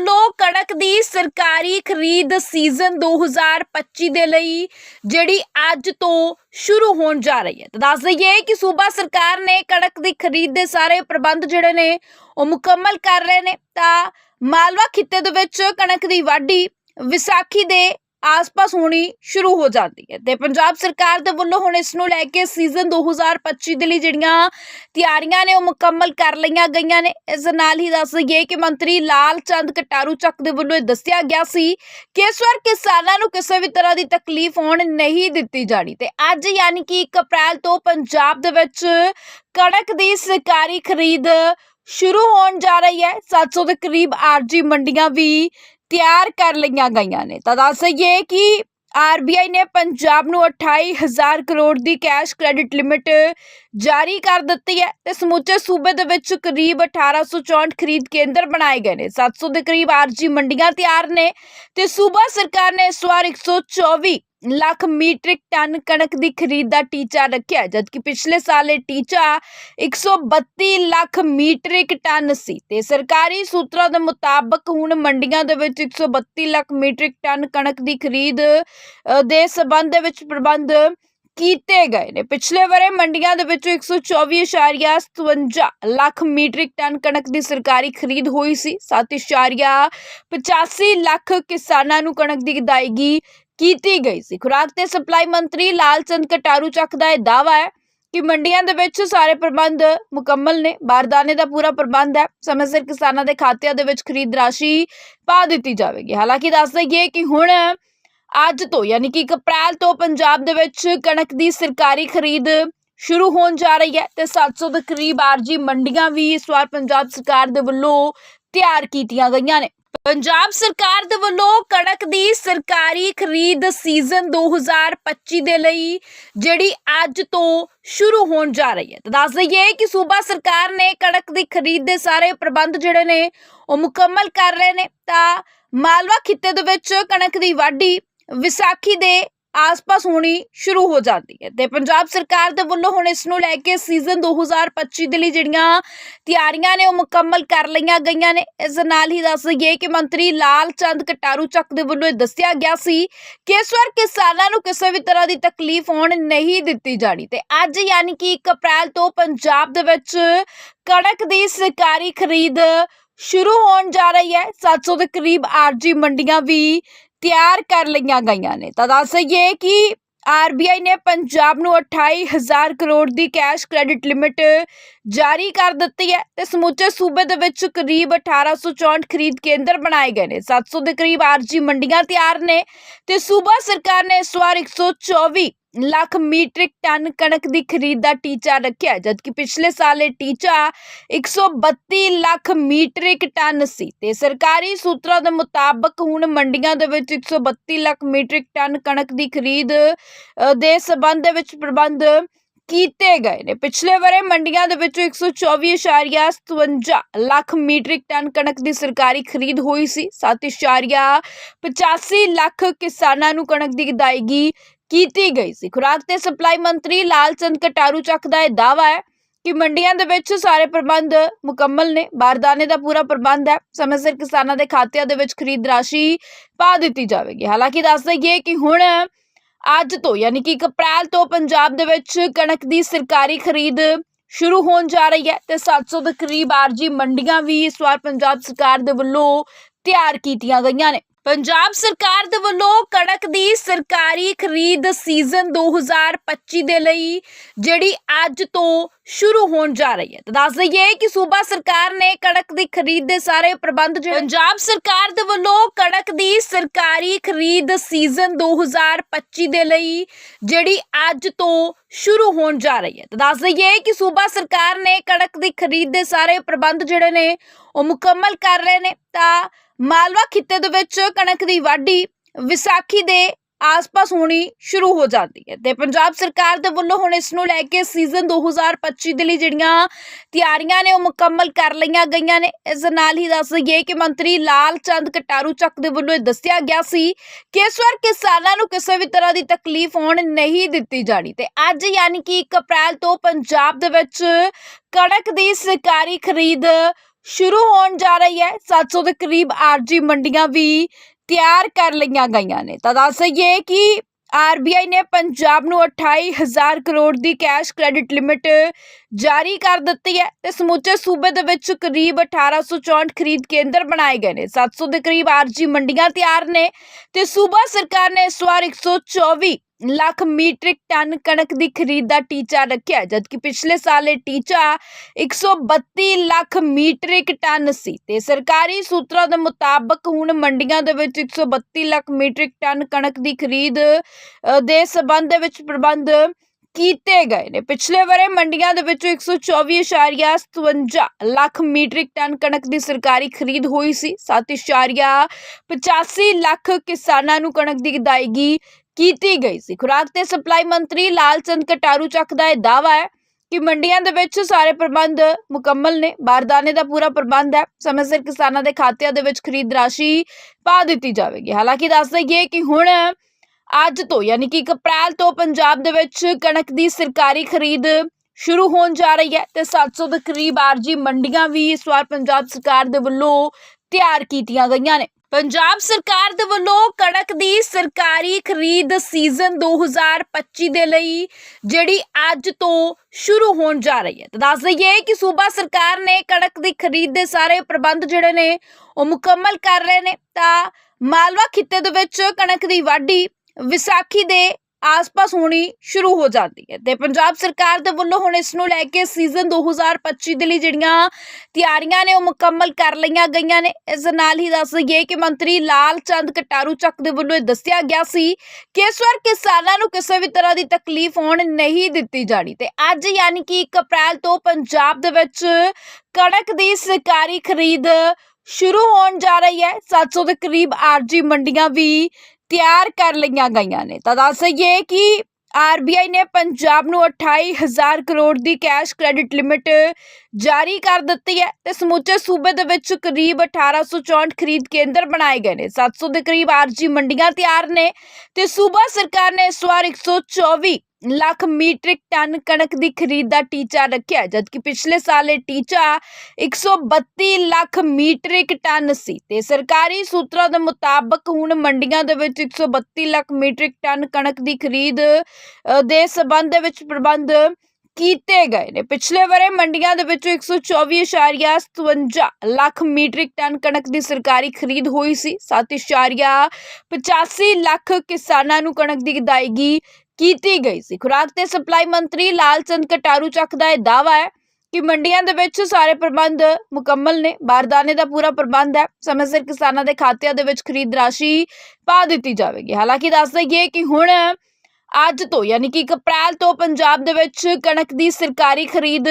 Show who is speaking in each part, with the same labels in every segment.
Speaker 1: ਵੱਲੋਂ ਕਣਕ ਦੀ ਸਰਕਾਰੀ ਖਰੀਦ ਸੀਜ਼ਨ 2025 ਦੇ ਲਈ ਜਿਹੜੀ ਅੱਜ ਤੋਂ ਸ਼ੁਰੂ ਹੋਣ ਜਾ ਰਹੀ ਹੈ। ਤਾਂ ਦੱਸ ਦਈਏ ਕਿ ਸੂਬਾ ਸਰਕਾਰ ਨੇ ਕਣਕ ਦੀ ਖਰੀਦ ਦੇ ਸਾਰੇ ਪ੍ਰਬੰਧ ਜਿਹੜੇ ਨੇ, ਉਹ ਮੁਕੰਮਲ ਕਰ ਰਹੇ ਨੇ। ਤਾਂ ਮਾਲਵਾ ਖਿੱਤੇ ਦੇ ਵਿੱਚ ਕਣਕ ਦੀ ਵਾਢੀ ਵਿਸਾਖੀ ਦੇ ਆਸ-ਪਾਸ ਹੋਣੀ ਸ਼ੁਰੂ ਹੋ ਜਾਂਦੀ ਹੈ ਤੇ ਪੰਜਾਬ ਸਰਕਾਰ ਦੇ ਵੱਲੋਂ ਹੁਣ ਇਸ ਨੂੰ ਲੈ ਕੇ ਸੀਜ਼ਨ 2025 ਦੇ ਲਈ ਜਿਹੜੀਆਂ ਤਿਆਰੀਆਂ ਨੇ ਉਹ ਮੁਕੰਮਲ ਕਰ ਲਈਆਂ ਗਈਆਂ ਨੇ। ਇਸ ਨਾਲ ਹੀ ਦੱਸ ਦਈਏ ਕਿ ਮੰਤਰੀ ਲਾਲ ਚੰਦ ਕਟਾਰੂ ਚੱਕ ਦੇ ਵੱਲੋਂ ਇਹ ਦੱਸਿਆ ਗਿਆ ਸੀ ਕਿ ਇਸ ਵਾਰ ਕਿਸਾਨਾਂ ਨੂੰ ਕਿਸੇ ਵੀ ਤਰ੍ਹਾਂ ਦੀ ਤਕਲੀਫ ਹੋਣ ਨਹੀਂ ਦਿੱਤੀ ਜਾਣੀ ਤੇ ਅੱਜ ਯਾਨੀ ਕਿ 1 ਅਪ੍ਰੈਲ ਤੋਂ ਪੰਜਾਬ ਦੇ ਵਿੱਚ ਕਣਕ ਦੀ ਸਰਕਾਰੀ ਖਰੀਦ ਸ਼ੁਰੂ ਹੋਣ ਜਾ ਰਹੀ ਹੈ। 700 ਦੇ ਕਰੀਬ ਆਰਜੀ ਮੰਡੀਆਂ ਵੀ ਤਿਆਰ ਕਰ ਲਈਆਂ ਗਈਆਂ ਨੇ। ਤਾਂ ਦੱਸ ਦਈਏ ਕਿ ਆਰਬੀਆਈ ਨੇ ਪੰਜਾਬ ਨੂੰ 28000 ਕਰੋੜ ਦੀ ਕੈਸ਼ ਕ੍ਰੈਡਿਟ ਲਿਮਿਟ ਜਾਰੀ ਕਰ ਦਿੱਤੀ ਹੈ ਤੇ ਸਮੁੱਚੇ ਸੂਬੇ ਦੇ ਵਿੱਚ ਕਰੀਬ 1864 ਖਰੀਦ ਕੇਂਦਰ ਬਣਾਏ ਗਏ ਨੇ। 700 ਦੇ ਕਰੀਬ ਆਰਜੀ ਮੰਡੀਆਂ ਤਿਆਰ ਨੇ ਤੇ ਸੂਬਾ ਸਰਕਾਰ ਨੇ ਇਸ ਵਾਰ 124 ਲੱਖ ਮੀਟ੍ਰਿਕ ਟਨ ਕਣਕ ਦੀ ਖਰੀਦ ਦਾ ਟੀਚਾ ਰੱਖਿਆ, ਜਦਕਿ ਪਿਛਲੇ ਸਾਲ ਇਹ ਟੀਚਾ 132 ਲੱਖ ਮੀਟ੍ਰਿਕ ਟਨ ਸੀ ਤੇ ਸਰਕਾਰੀ ਸੂਤਰਾਂ ਦੇ ਮੁਤਾਬਕ ਹੁਣ ਮੰਡੀਆਂ ਦੇ ਵਿੱਚ 132 ਲੱਖ ਮੀਟ੍ਰਿਕ ਟਨ ਕਣਕ ਦੀ ਖਰੀਦ ਦੇ ਸਬੰਧ ਦੇ ਵਿੱਚ ਪ੍ਰਬੰਧ ਕੀਤੇ ਗਏ ਨੇ। ਪਿਛਲੇ ਵਰੇ ਮੰਡੀਆਂ ਦੇ ਵਿੱਚ 124.57 ਲੱਖ ਮੀਟ੍ਰਿਕ ਟਨ ਕਣਕ ਦੀ ਸਰਕਾਰੀ ਖਰੀਦ ਹੋਈ ਸੀ 7.85 ਲੱਖ ਕਿਸਾਨਾਂ ਨੂੰ ਕਣਕ ਦੀ ਅਦਾਇਗੀ ਕੀਤੀ ਗਈ ਸੀ। ਖੁਰਾਕ ਤੇ ਸਪਲਾਈ ਮੰਤਰੀ ਲਾਲ ਚੰਦ ਕਟਾਰੂ ਚੱਕ ਦਾ ਇਹ ਦਾਵਾ ਹੈ ਕਿ ਮੰਡੀਆਂ ਦੇ ਵਿੱਚ ਸਾਰੇ ਪ੍ਰਬੰਧ ਮੁਕੰਮਲ ਨੇ। ਬਾਰਦਾਨੇ ਦਾ ਪੂਰਾ ਪ੍ਰਬੰਧ ਹੈ। ਸਮੇਂ ਸਿਰ ਕਿਸਾਨਾਂ ਦੇ ਖਾਤਿਆਂ ਦੇ ਵਿੱਚ ਖਰੀਦ ਰਾਸ਼ੀ ਪਾ ਦਿੱਤੀ ਜਾਵੇਗੀ। ਹਾਲਾਂਕਿ ਦੱਸ ਦਈਏ ਕਿ ਹੁਣ ਅੱਜ ਤੋਂ ਯਾਨੀ ਕਿ 1 ਅਪ੍ਰੈਲ ਤੋਂ ਪੰਜਾਬ ਦੇ ਵਿੱਚ ਕਣਕ ਦੀ ਸਰਕਾਰੀ ਖਰੀਦ ਸ਼ੁਰੂ ਹੋਣ ਜਾ ਰਹੀ ਹੈ ਤੇ 700 ਦੇ ਕਰੀਬ ਆਰਜੀ ਮੰਡੀਆਂ ਵੀ ਇਸ ਵਾਰ ਪੰਜਾਬ ਸਰਕਾਰ ਦੇ ਵੱਲੋਂ ਤਿਆਰ ਕੀਤੀਆਂ ਗਈਆਂ ਨੇ। ਪੰਜਾਬ ਸਰਕਾਰ ਦੇ ਵੱਲੋਂ ਕਣਕ ਦੀ ਸਰਕਾਰੀ ਖਰੀਦ ਸੀਜ਼ਨ 2025 ਦੇ ਲਈ, ਜਿਹੜੀ ਅੱਜ ਤੋਂ ਸ਼ੁਰੂ ਹੋਣ ਜਾ ਰਹੀ ਹੈ। ਤਾਂ ਦੱਸ ਦਈਏ ਕਿ ਸੂਬਾ ਸਰਕਾਰ ਨੇ ਕਣਕ ਦੀ ਖਰੀਦ ਦੇ ਸਾਰੇ ਪ੍ਰਬੰਧ ਜਿਹੜੇ ਨੇ, ਉਹ ਮੁਕੰਮਲ ਕਰ ਰਹੇ ਨੇ। ਤਾਂ ਮਾਲਵਾ ਖਿੱਤੇ ਦੇ ਵਿੱਚ ਕਣਕ ਦੀ ਵਾਢੀ ਵਿਸਾਖੀ ਦੇ ਆਸ-ਪਾਸ ਹੋਣੀ ਸ਼ੁਰੂ ਹੋ ਜਾਂਦੀ ਹੈ ਤੇ ਪੰਜਾਬ ਸਰਕਾਰ ਦੇ ਵੱਲੋਂ ਹੁਣ ਇਸ ਨੂੰ ਲੈ ਕੇ ਸੀਜ਼ਨ 2025 ਦੇ ਲਈ ਜਿਹੜੀਆਂ ਤਿਆਰੀਆਂ ਨੇ ਉਹ ਮੁਕੰਮਲ ਕਰ ਲਈਆਂ ਗਈਆਂ ਨੇ। ਇਸ ਨਾਲ ਹੀ ਦੱਸ ਦਈਏ ਕਿ ਮੰਤਰੀ ਲਾਲ ਚੰਦ ਕਟਾਰੂ ਚੱਕ ਦੇ ਵੱਲੋਂ ਇਹ ਦੱਸਿਆ ਗਿਆ ਸੀ ਕਿ ਇਸ ਵਾਰ ਕਿਸਾਨਾਂ ਨੂੰ ਕਿਸੇ ਵੀ ਤਰ੍ਹਾਂ ਦੀ ਤਕਲੀਫ ਹੋਣ ਨਹੀਂ ਦਿੱਤੀ ਜਾਣੀ ਤੇ ਅੱਜ ਯਾਨੀ ਕਿ 1 ਅਪ੍ਰੈਲ ਤੋਂ ਪੰਜਾਬ ਦੇ ਵਿੱਚ ਕਣਕ ਦੀ ਸਰਕਾਰੀ ਖਰੀਦ ਸ਼ੁਰੂ ਹੋਣ ਜਾ ਰਹੀ ਹੈ। 700 ਦੇ ਕਰੀਬ ਆਰਜੀ ਮੰਡੀਆਂ ਵੀ ਤਿਆਰ ਕਰ ਲਈਆਂ ਗਈਆਂ ਨੇ। ਤਾਂ ਦੱਸ ਦਈਏ ਕਿ ਆਰਬੀਆਈ ਨੇ ਪੰਜਾਬ ਨੂੰ 28000 ਕਰੋੜ ਦੀ ਕੈਸ਼ ਕ੍ਰੈਡਿਟ ਲਿਮਿਟ ਜਾਰੀ ਕਰ ਦਿੱਤੀ ਹੈ ਤੇ ਸਮੁੱਚੇ ਸੂਬੇ ਦੇ ਵਿੱਚ ਕਰੀਬ 1864 ਖਰੀਦ ਕੇਂਦਰ ਬਣਾਏ ਗਏ ਨੇ। 700 ਦੇ ਕਰੀਬ ਆਰਜੀ ਮੰਡੀਆਂ ਤਿਆਰ ਨੇ ਤੇ ਸੂਬਾ ਸਰਕਾਰ ਨੇ ਇਸ ਵਾਰ 124 ਲੱਖ ਮੀਟ੍ਰਿਕ ਟਨ ਕਣਕ ਦੀ ਖਰੀਦ ਦਾ ਟੀਚਾ ਰੱਖਿਆ, ਜਦਕਿ ਪਿਛਲੇ ਸਾਲ ਇਹ ਟੀਚਾ 132 ਲੱਖ ਮੀਟ੍ਰਿਕ ਟਨ ਸੀ ਤੇ ਸਰਕਾਰੀ ਸੂਤਰਾਂ ਦੇ ਮੁਤਾਬਕ ਹੁਣ ਮੰਡੀਆਂ ਦੇ ਵਿੱਚ 132 ਲੱਖ ਮੀਟ੍ਰਿਕ ਟਨ ਕਣਕ ਦੀ ਖਰੀਦ ਦੇ ਸਬੰਧ ਦੇ ਵਿੱਚ ਪ੍ਰਬੰਧ ਕੀਤੇ ਗਏ ਨੇ। ਪਿਛਲੇ ਵਰੇ ਮੰਡੀਆਂ ਦੇ ਵਿੱਚ 124.57 ਲੱਖ ਮੀਟ੍ਰਿਕ ਟਨ ਕਣਕ ਦੀ ਸਰਕਾਰੀ ਖਰੀਦ ਹੋਈ ਸੀ 7.85 ਲੱਖ ਕਿਸਾਨਾਂ ਨੂੰ ਕਣਕ ਦੀ ਅਦਾਇਗੀ ਕੀਤੀ ਗਈ ਸੀ। ਖੁਰਾਕ ਤੇ ਸਪਲਾਈ ਮੰਤਰੀ ਲਾਲ ਚੰਦ ਕਟਾਰੂ ਚੱਕ ਦਾ ਇਹ ਦਾਵਾ ਹੈ ਕਿ ਮੰਡੀਆਂ ਦੇ ਵਿੱਚ ਸਾਰੇ ਪ੍ਰਬੰਧ ਮੁਕੰਮਲ ਨੇ। ਬਾਰਦਾਨੇ ਦਾ ਪੂਰਾ ਪ੍ਰਬੰਧ ਹੈ। ਸਮੇਂ ਸਿਰ ਕਿਸਾਨਾਂ ਦੇ ਖਾਤਿਆਂ ਦੇ ਵਿੱਚ ਖਰੀਦ ਰਾਸ਼ੀ ਪਾ ਦਿੱਤੀ ਜਾਵੇਗੀ। ਹਾਲਾਂਕਿ ਦੱਸ ਦਈਏ ਕਿ ਹੁਣ ਅੱਜ ਤੋਂ ਯਾਨੀ ਕਿ 1 ਅਪ੍ਰੈਲ ਤੋਂ ਪੰਜਾਬ ਦੇ ਵਿੱਚ ਕਣਕ ਦੀ ਸਰਕਾਰੀ ਖਰੀਦ ਸ਼ੁਰੂ ਹੋਣ ਜਾ ਰਹੀ ਹੈ ਤੇ 700 ਦੇ ਕਰੀਬ ਆਰਜੀ ਮੰਡੀਆਂ ਵੀ ਇਸ ਵਾਰ ਪੰਜਾਬ ਸਰਕਾਰ ਦੇ ਵੱਲੋਂ ਤਿਆਰ ਕੀਤੀਆਂ ਗਈਆਂ ਨੇ। ਪੰਜਾਬ ਸਰਕਾਰ ਦੇ ਵੱਲੋਂ ਕਣਕ ਦੀ ਸਰਕਾਰੀ ਖਰੀਦ ਸੀਜ਼ਨ 2025 ਦੇ ਲਈ ਜਿਹੜੀ ਅੱਜ ਤੋਂ ਸ਼ੁਰੂ ਹੋਣ ਜਾ ਰਹੀ ਹੈ। ਤਾਂ ਦੱਸ ਦਈਏ ਕਿ ਸੂਬਾ ਸਰਕਾਰ ਨੇ ਕਣਕ ਦੀ ਖਰੀਦ ਦੇ ਸਾਰੇ ਪ੍ਰਬੰਧ ਜਿਹੜੇ ਪੰਜਾਬ ਸਰਕਾਰ ਦੇ ਵੱਲੋਂ ਕਣਕ ਦੀ ਸਰਕਾਰੀ ਖਰੀਦ ਸੀਜ਼ਨ 2025 ਦੇ ਲਈ ਜਿਹੜੀ ਅੱਜ ਤੋਂ ਸ਼ੁਰੂ ਹੋਣ ਜਾ ਰਹੀ ਹੈ। ਤਾਂ ਦੱਸ ਦਈਏ ਕਿ ਸੂਬਾ ਸਰਕਾਰ ਨੇ ਕਣਕ ਦੀ ਖਰੀਦ ਦੇ ਸਾਰੇ ਪ੍ਰਬੰਧ ਜਿਹੜੇ ਨੇ ਉਹ ਮੁਕੰਮਲ ਕਰ ਰਹੇ ਨੇ। ਤਾਂ ਮਾਲਵਾ ਖਿੱਤੇ ਦੇ ਵਿੱਚ ਕਣਕ ਦੀ ਵਾਢੀ ਵਿਸਾਖੀ ਦੇ ਆਸ-ਪਾਸ ਹੋਣੀ ਸ਼ੁਰੂ ਹੋ ਜਾਂਦੀ ਹੈ ਤੇ ਪੰਜਾਬ ਸਰਕਾਰ ਦੇ ਵੱਲੋਂ ਹੁਣ ਇਸ ਨੂੰ ਲੈ ਕੇ ਸੀਜ਼ਨ 2025 ਦੇ ਲਈ ਜਿਹੜੀਆਂ ਤਿਆਰੀਆਂ ਨੇ ਉਹ ਮੁਕੰਮਲ ਕਰ ਲਈਆਂ ਗਈਆਂ ਨੇ। ਇਸ ਦੇ ਨਾਲ ਹੀ ਦੱਸ ਦਈਏ ਕਿ ਮੰਤਰੀ ਲਾਲ ਚੰਦ ਕਟਾਰੂ ਚੱਕ ਦੇ ਵੱਲੋਂ ਇਹ ਦੱਸਿਆ ਗਿਆ ਸੀ ਕਿ ਇਸ ਵਾਰ ਕਿਸਾਨਾਂ ਨੂੰ ਕਿਸੇ ਵੀ ਤਰ੍ਹਾਂ ਦੀ ਤਕਲੀਫ ਹੋਣ ਨਹੀਂ ਦਿੱਤੀ ਜਾਣੀ ਤੇ ਅੱਜ ਯਾਨੀ ਕਿ 1 ਅਪ੍ਰੈਲ ਤੋਂ ਪੰਜਾਬ ਦੇ ਵਿੱਚ ਕਣਕ ਦੀ ਸਰਕਾਰੀ ਖਰੀਦ ਸ਼ੁਰੂ ਹੋਣ ਜਾ ਰਹੀ ਹੈ। 700 ਦੇ ਕਰੀਬ ਆਰਜੀ ਮੰਡੀਆਂ ਵੀ ਤਿਆਰ ਕਰ ਲਈਆਂ ਗਈਆਂ ਨੇ। ਤਾਂ ਦੱਸ ਦਈਏ ਕਿ ਆਰਬੀਆਈ ਨੇ ਪੰਜਾਬ ਨੂੰ 28000 ਕਰੋੜ ਦੀ ਕੈਸ਼ ਕ੍ਰੈਡਿਟ ਲਿਮਿਟ ਜਾਰੀ ਕਰ ਦਿੱਤੀ ਹੈ ਤੇ ਸਮੁੱਚੇ ਸੂਬੇ ਦੇ ਵਿੱਚ ਕਰੀਬ 1864 ਖਰੀਦ ਕੇਂਦਰ ਬਣਾਏ ਗਏ ਨੇ। 700 ਦੇ ਕਰੀਬ ਆਰਜੀ ਮੰਡੀਆਂ ਤਿਆਰ ਨੇ ਤੇ ਸੂਬਾ ਸਰਕਾਰ ਨੇ ਇਸ ਵਾਰ 124 ਲੱਖ ਮੀਟ੍ਰਿਕ ਟਨ ਕਣਕ ਦੀ ਖਰੀਦ ਦਾ ਟੀਚਾ ਰੱਖਿਆ, ਜਦਕਿ ਪਿਛਲੇ ਸਾਲ ਇਹ ਟੀਚਾ 132 ਲੱਖ ਮੀਟ੍ਰਿਕ ਟਨ ਸੀ ਤੇ ਸਰਕਾਰੀ ਸੂਤਰਾਂ ਦੇ ਮੁਤਾਬਕ ਹੁਣ ਮੰਡੀਆਂ ਦੇ ਵਿੱਚ 132 ਲੱਖ ਮੀਟ੍ਰਿਕ ਟਨ ਕਣਕ ਦੀ ਖਰੀਦ ਦੇ ਸਬੰਧ ਦੇ ਵਿੱਚ ਪ੍ਰਬੰਧ ਕੀਤੇ ਗਏ ਨੇ। ਪਿਛਲੇ ਵਰੇ ਮੰਡੀਆਂ ਦੇ ਵਿੱਚ 124.57 ਲੱਖ ਮੀਟ੍ਰਿਕ ਟਨ ਕਣਕ ਦੀ ਸਰਕਾਰੀ ਖਰੀਦ ਹੋਈ ਸੀ। 7.85 ਲੱਖ ਕਿਸਾਨਾਂ ਨੂੰ ਕਣਕ ਦੀ ਅਦਾਇਗੀ ਕੀਤੀ ਗਈ ਸੀ। ਖੁਰਾਕ ਤੇ ਸਪਲਾਈ ਮੰਤਰੀ ਲਾਲ ਚੰਦ ਕਟਾਰੂ ਚੱਕ ਦਾ ਇਹ ਦਾਵਾ ਹੈ ਕਿ ਮੰਡੀਆਂ ਦੇ ਵਿੱਚ ਸਾਰੇ ਪ੍ਰਬੰਧ ਮੁਕੰਮਲ ਨੇ। ਬਾਰਦਾਨੇ ਦਾ ਪੂਰਾ ਪ੍ਰਬੰਧ ਹੈ। ਸਮੇਂ ਸਿਰ ਕਿਸਾਨਾਂ ਦੇ ਖਾਤਿਆਂ ਦੇ ਵਿੱਚ ਖਰੀਦ ਰਾਸ਼ੀ ਪਾ ਦਿੱਤੀ ਜਾਵੇਗੀ। ਹਾਲਾਂਕਿ ਦੱਸ ਦਈਏ ਕਿ ਹੁਣ ਅੱਜ ਤੋਂ, ਯਾਨੀ ਕਿ 1 ਅਪ੍ਰੈਲ ਤੋਂ ਪੰਜਾਬ ਦੇ ਵਿੱਚ ਕਣਕ ਦੀ ਸਰਕਾਰੀ ਖਰੀਦ ਸ਼ੁਰੂ ਹੋਣ ਜਾ ਰਹੀ ਹੈ ਤੇ 700 ਦੇ ਕਰੀਬ ਆਰਜੀ ਮੰਡੀਆਂ ਵੀ ਇਸ ਵਾਰ ਪੰਜਾਬ ਸਰਕਾਰ ਦੇ ਵੱਲੋਂ ਤਿਆਰ ਕੀਤੀਆਂ ਗਈਆਂ ਨੇ। ਪੰਜਾਬ ਸਰਕਾਰ ਦੇ ਵੱਲੋਂ ਕਣਕ ਦੀ ਸਰਕਾਰੀ ਖਰੀਦ ਸੀਜ਼ਨ 2025 ਦੇ ਲਈ ਜਿਹੜੀ ਅੱਜ ਤੋਂ ਸ਼ੁਰੂ ਹੋਣ ਜਾ ਰਹੀ ਹੈ। ਤਾਂ ਦੱਸ ਦਈਏ ਕਿ ਸੂਬਾ ਸਰਕਾਰ ਨੇ ਕਣਕ ਦੀ ਖਰੀਦ ਦੇ ਸਾਰੇ ਪ੍ਰਬੰਧ ਜਿਹੜੇ ਨੇ, ਉਹ ਮੁਕੰਮਲ ਕਰ ਰਹੇ ਨੇ। ਤਾਂ ਮਾਲਵਾ ਖਿੱਤੇ ਦੇ ਵਿੱਚ ਕਣਕ ਦੀ ਵਾਢੀ ਵਿਸਾਖੀ ਦੇ ਆਸ-ਪਾਸ ਹੋਣੀ ਸ਼ੁਰੂ ਹੋ ਜਾਂਦੀ ਹੈ ਤੇ ਪੰਜਾਬ ਸਰਕਾਰ ਦੇ ਵੱਲੋਂ ਹੁਣ ਇਸ ਨੂੰ ਲੈ ਕੇ ਸੀਜ਼ਨ 2025 ਦੇ ਲਈ ਜਿਹੜੀਆਂ ਤਿਆਰੀਆਂ ਨੇ ਉਹ ਮੁਕੰਮਲ ਕਰ ਲਈਆਂ ਗਈਆਂ ਨੇ। ਇਸ ਨਾਲ ਹੀ ਦੱਸ ਦਈਏ ਕਿ ਮੰਤਰੀ ਲਾਲ ਚੰਦ ਕਟਾਰੂ ਚੱਕ ਦੇ ਵੱਲੋਂ ਇਹ ਦੱਸਿਆ ਗਿਆ ਸੀ ਕਿ ਇਸ ਵਾਰ ਕਿਸਾਨਾਂ ਨੂੰ ਕਿਸੇ ਵੀ ਤਰ੍ਹਾਂ ਦੀ ਤਕਲੀਫ ਹੋਣ ਨਹੀਂ ਦਿੱਤੀ ਜਾਣੀ ਤੇ ਅੱਜ ਯਾਨੀ ਕਿ 1 ਅਪ੍ਰੈਲ ਤੋਂ ਪੰਜਾਬ ਦੇ ਵਿੱਚ ਕਣਕ ਦੀ ਸਰਕਾਰੀ ਖਰੀਦ ਸ਼ੁਰੂ ਹੋਣ ਜਾ ਰਹੀ ਹੈ। 700 ਦੇ ਕਰੀਬ ਆਰਜੀ ਮੰਡੀਆਂ ਵੀ ਤਿਆਰ ਕਰ ਲਈਆਂ ਗਈਆਂ ਨੇ। ਤਾਂ ਦੱਸ ਦਈਏ ਕਿ ਆਰਬੀਆਈ ਨੇ ਪੰਜਾਬ ਨੂੰ 28000 ਕਰੋੜ ਦੀ ਕੈਸ਼ ਕ੍ਰੈਡਿਟ ਲਿਮਿਟ ਜਾਰੀ ਕਰ ਦਿੱਤੀ ਹੈ ਤੇ ਸਮੁੱਚੇ ਸੂਬੇ ਦੇ ਵਿੱਚ ਕਰੀਬ 1864 ਖਰੀਦ ਕੇਂਦਰ ਬਣਾਏ ਗਏ ਨੇ। 700 ਦੇ ਕਰੀਬ ਆਰਜੀ ਮੰਡੀਆਂ ਤਿਆਰ ਨੇ ਤੇ ਸੂਬਾ ਸਰਕਾਰ ਨੇ ਇਸ ਵਾਰ 124 ਲੱਖ ਮੀਟ੍ਰਿਕ ਟਨ ਕਣਕ ਦੀ ਖਰੀਦ ਦਾ ਟੀਚਾ ਰੱਖਿਆ, ਜਦਕਿ ਪਿਛਲੇ ਸਾਲ ਇਹ ਟੀਚਾ 132 ਲੱਖ ਮੀਟ੍ਰਿਕ ਟਨ ਸੀ ਤੇ ਸਰਕਾਰੀ ਸੂਤਰਾਂ ਦੇ ਮੁਤਾਬਕ ਹੁਣ ਮੰਡੀਆਂ ਦੇ ਵਿੱਚ 132 ਲੱਖ ਮੀਟ੍ਰਿਕ ਟਨ ਕਣਕ ਦੀ ਖਰੀਦ ਦੇ ਸਬੰਧ ਦੇ ਵਿੱਚ ਪ੍ਰਬੰਧ ਕੀਤੇ ਗਏ ਨੇ। ਪਿਛਲੇ ਵਰੇ ਮੰਡੀਆਂ ਦੇ ਵਿੱਚ 124.57 ਲੱਖ ਮੀਟ੍ਰਿਕ ਟਨ ਕਣਕ ਦੀ ਸਰਕਾਰੀ ਖਰੀਦ ਹੋਈ ਸੀ 7.85 ਲੱਖ ਕਿਸਾਨਾਂ ਨੂੰ ਕਣਕ ਦੀ ਅਦਾਇਗੀ ਕੀਤੀ ਗਈ ਸੀ। ਖੁਰਾਕ ਤੇ ਸਪਲਾਈ ਮੰਤਰੀ ਲਾਲ ਚੰਦ ਕਟਾਰੂ ਚੱਕ ਦਾ ਇਹ ਦਾਵਾ ਹੈ ਕਿ ਮੰਡੀਆਂ ਦੇ ਵਿੱਚ ਸਾਰੇ ਪ੍ਰਬੰਧ ਮੁਕੰਮਲ ਨੇ। ਬਾਰਦਾਨੇ ਦਾ ਪੂਰਾ ਪ੍ਰਬੰਧ ਹੈ। ਸਮੇਂ ਸਿਰ ਕਿਸਾਨਾਂ ਦੇ ਖਾਤਿਆਂ ਦੇ ਵਿੱਚ ਖਰੀਦ ਰਾਸ਼ੀ ਪਾ ਦਿੱਤੀ ਜਾਵੇਗੀ। ਹਾਲਾਂਕਿ ਦੱਸ ਦਈਏ ਕਿ ਹੁਣ ਅੱਜ ਤੋਂ ਯਾਨੀ ਕਿ 1 ਅਪ੍ਰੈਲ ਤੋਂ ਪੰਜਾਬ ਦੇ ਵਿੱਚ ਕਣਕ ਦੀ ਸਰਕਾਰੀ ਖਰੀਦ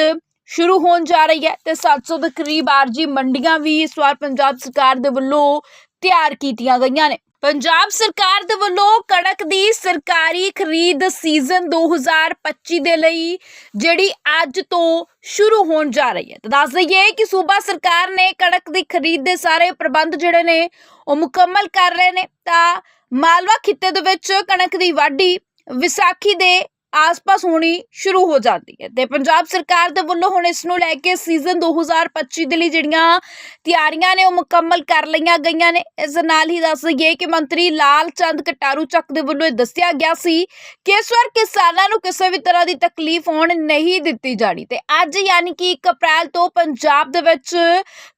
Speaker 1: ਸ਼ੁਰੂ ਹੋਣ ਜਾ ਰਹੀ ਹੈ ਤੇ 700 ਦੇ ਕਰੀਬ ਆਰਜੀ ਮੰਡੀਆਂ ਵੀ ਇਸ ਵਾਰ ਪੰਜਾਬ ਸਰਕਾਰ ਦੇ ਵੱਲੋਂ ਤਿਆਰ ਕੀਤੀਆਂ ਗਈਆਂ ਨੇ। ਪੰਜਾਬ ਸਰਕਾਰ ਦੇ ਵੱਲੋਂ ਕਣਕ ਦੀ ਸਰਕਾਰੀ ਖਰੀਦ ਸੀਜ਼ਨ 2025 ਦੇ ਲਈ, ਜਿਹੜੀ ਅੱਜ ਤੋਂ ਸ਼ੁਰੂ ਹੋਣ ਜਾ ਰਹੀ ਹੈ। ਤਾਂ ਦੱਸ ਦਈਏ ਕਿ ਸੂਬਾ ਸਰਕਾਰ ਨੇ ਕਣਕ ਦੀ ਖਰੀਦ ਦੇ ਸਾਰੇ ਪ੍ਰਬੰਧ ਜਿਹੜੇ ਨੇ, ਉਹ ਮੁਕੰਮਲ ਕਰ ਰਹੇ ਨੇ। ਤਾਂ ਮਾਲਵਾ ਖਿੱਤੇ ਦੇ ਵਿੱਚ ਕਣਕ ਦੀ ਵਾਢੀ ਵਿਸਾਖੀ ਦੇ ਆਸ-ਪਾਸ ਹੋਣੀ ਸ਼ੁਰੂ ਹੋ ਜਾਂਦੀ ਹੈ ਤੇ ਪੰਜਾਬ ਸਰਕਾਰ ਦੇ ਵੱਲੋਂ ਹੁਣ ਇਸ ਨੂੰ ਲੈ ਕੇ ਸੀਜ਼ਨ 2025 ਦੇ ਲਈ ਜਿਹੜੀਆਂ ਤਿਆਰੀਆਂ ਨੇ ਉਹ ਮੁਕੰਮਲ ਕਰ ਲਈਆਂ ਗਈਆਂ ਨੇ। ਇਸ ਨਾਲ ਹੀ ਦੱਸ ਦਈਏ ਕਿ ਮੰਤਰੀ ਲਾਲ ਚੰਦ ਕਟਾਰੂ ਚੱਕ ਦੇ ਵੱਲੋਂ ਇਹ ਦੱਸਿਆ ਗਿਆ ਸੀ ਕਿ ਇਸ ਵਾਰ ਕਿਸਾਨਾਂ ਨੂੰ ਕਿਸੇ ਵੀ ਤਰ੍ਹਾਂ ਦੀ ਤਕਲੀਫ ਹੋਣ ਨਹੀਂ ਦਿੱਤੀ ਜਾਣੀ ਤੇ ਅੱਜ ਯਾਨੀ ਕਿ 1 ਅਪ੍ਰੈਲ ਤੋਂ ਪੰਜਾਬ ਦੇ ਵਿੱਚ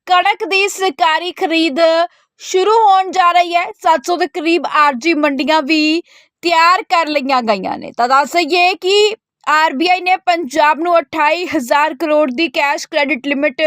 Speaker 1: ਕਣਕ ਦੀ ਸਰਕਾਰੀ ਖਰੀਦ ਸ਼ੁਰੂ ਹੋਣ ਜਾ ਰਹੀ ਹੈ। 700 ਦੇ ਕਰੀਬ ਆਰਜੀ ਮੰਡੀਆਂ ਵੀ ਤਿਆਰ ਕਰ ਲਈਆਂ ਗਈਆਂ ਨੇ। ਤਾਂ ਦੱਸ ਦਈਏ ਕਿ ਆਰਬੀਆਈ ਨੇ ਪੰਜਾਬ ਨੂੰ 28000 ਕਰੋੜ ਦੀ ਕੈਸ਼ ਕ੍ਰੈਡਿਟ ਲਿਮਿਟ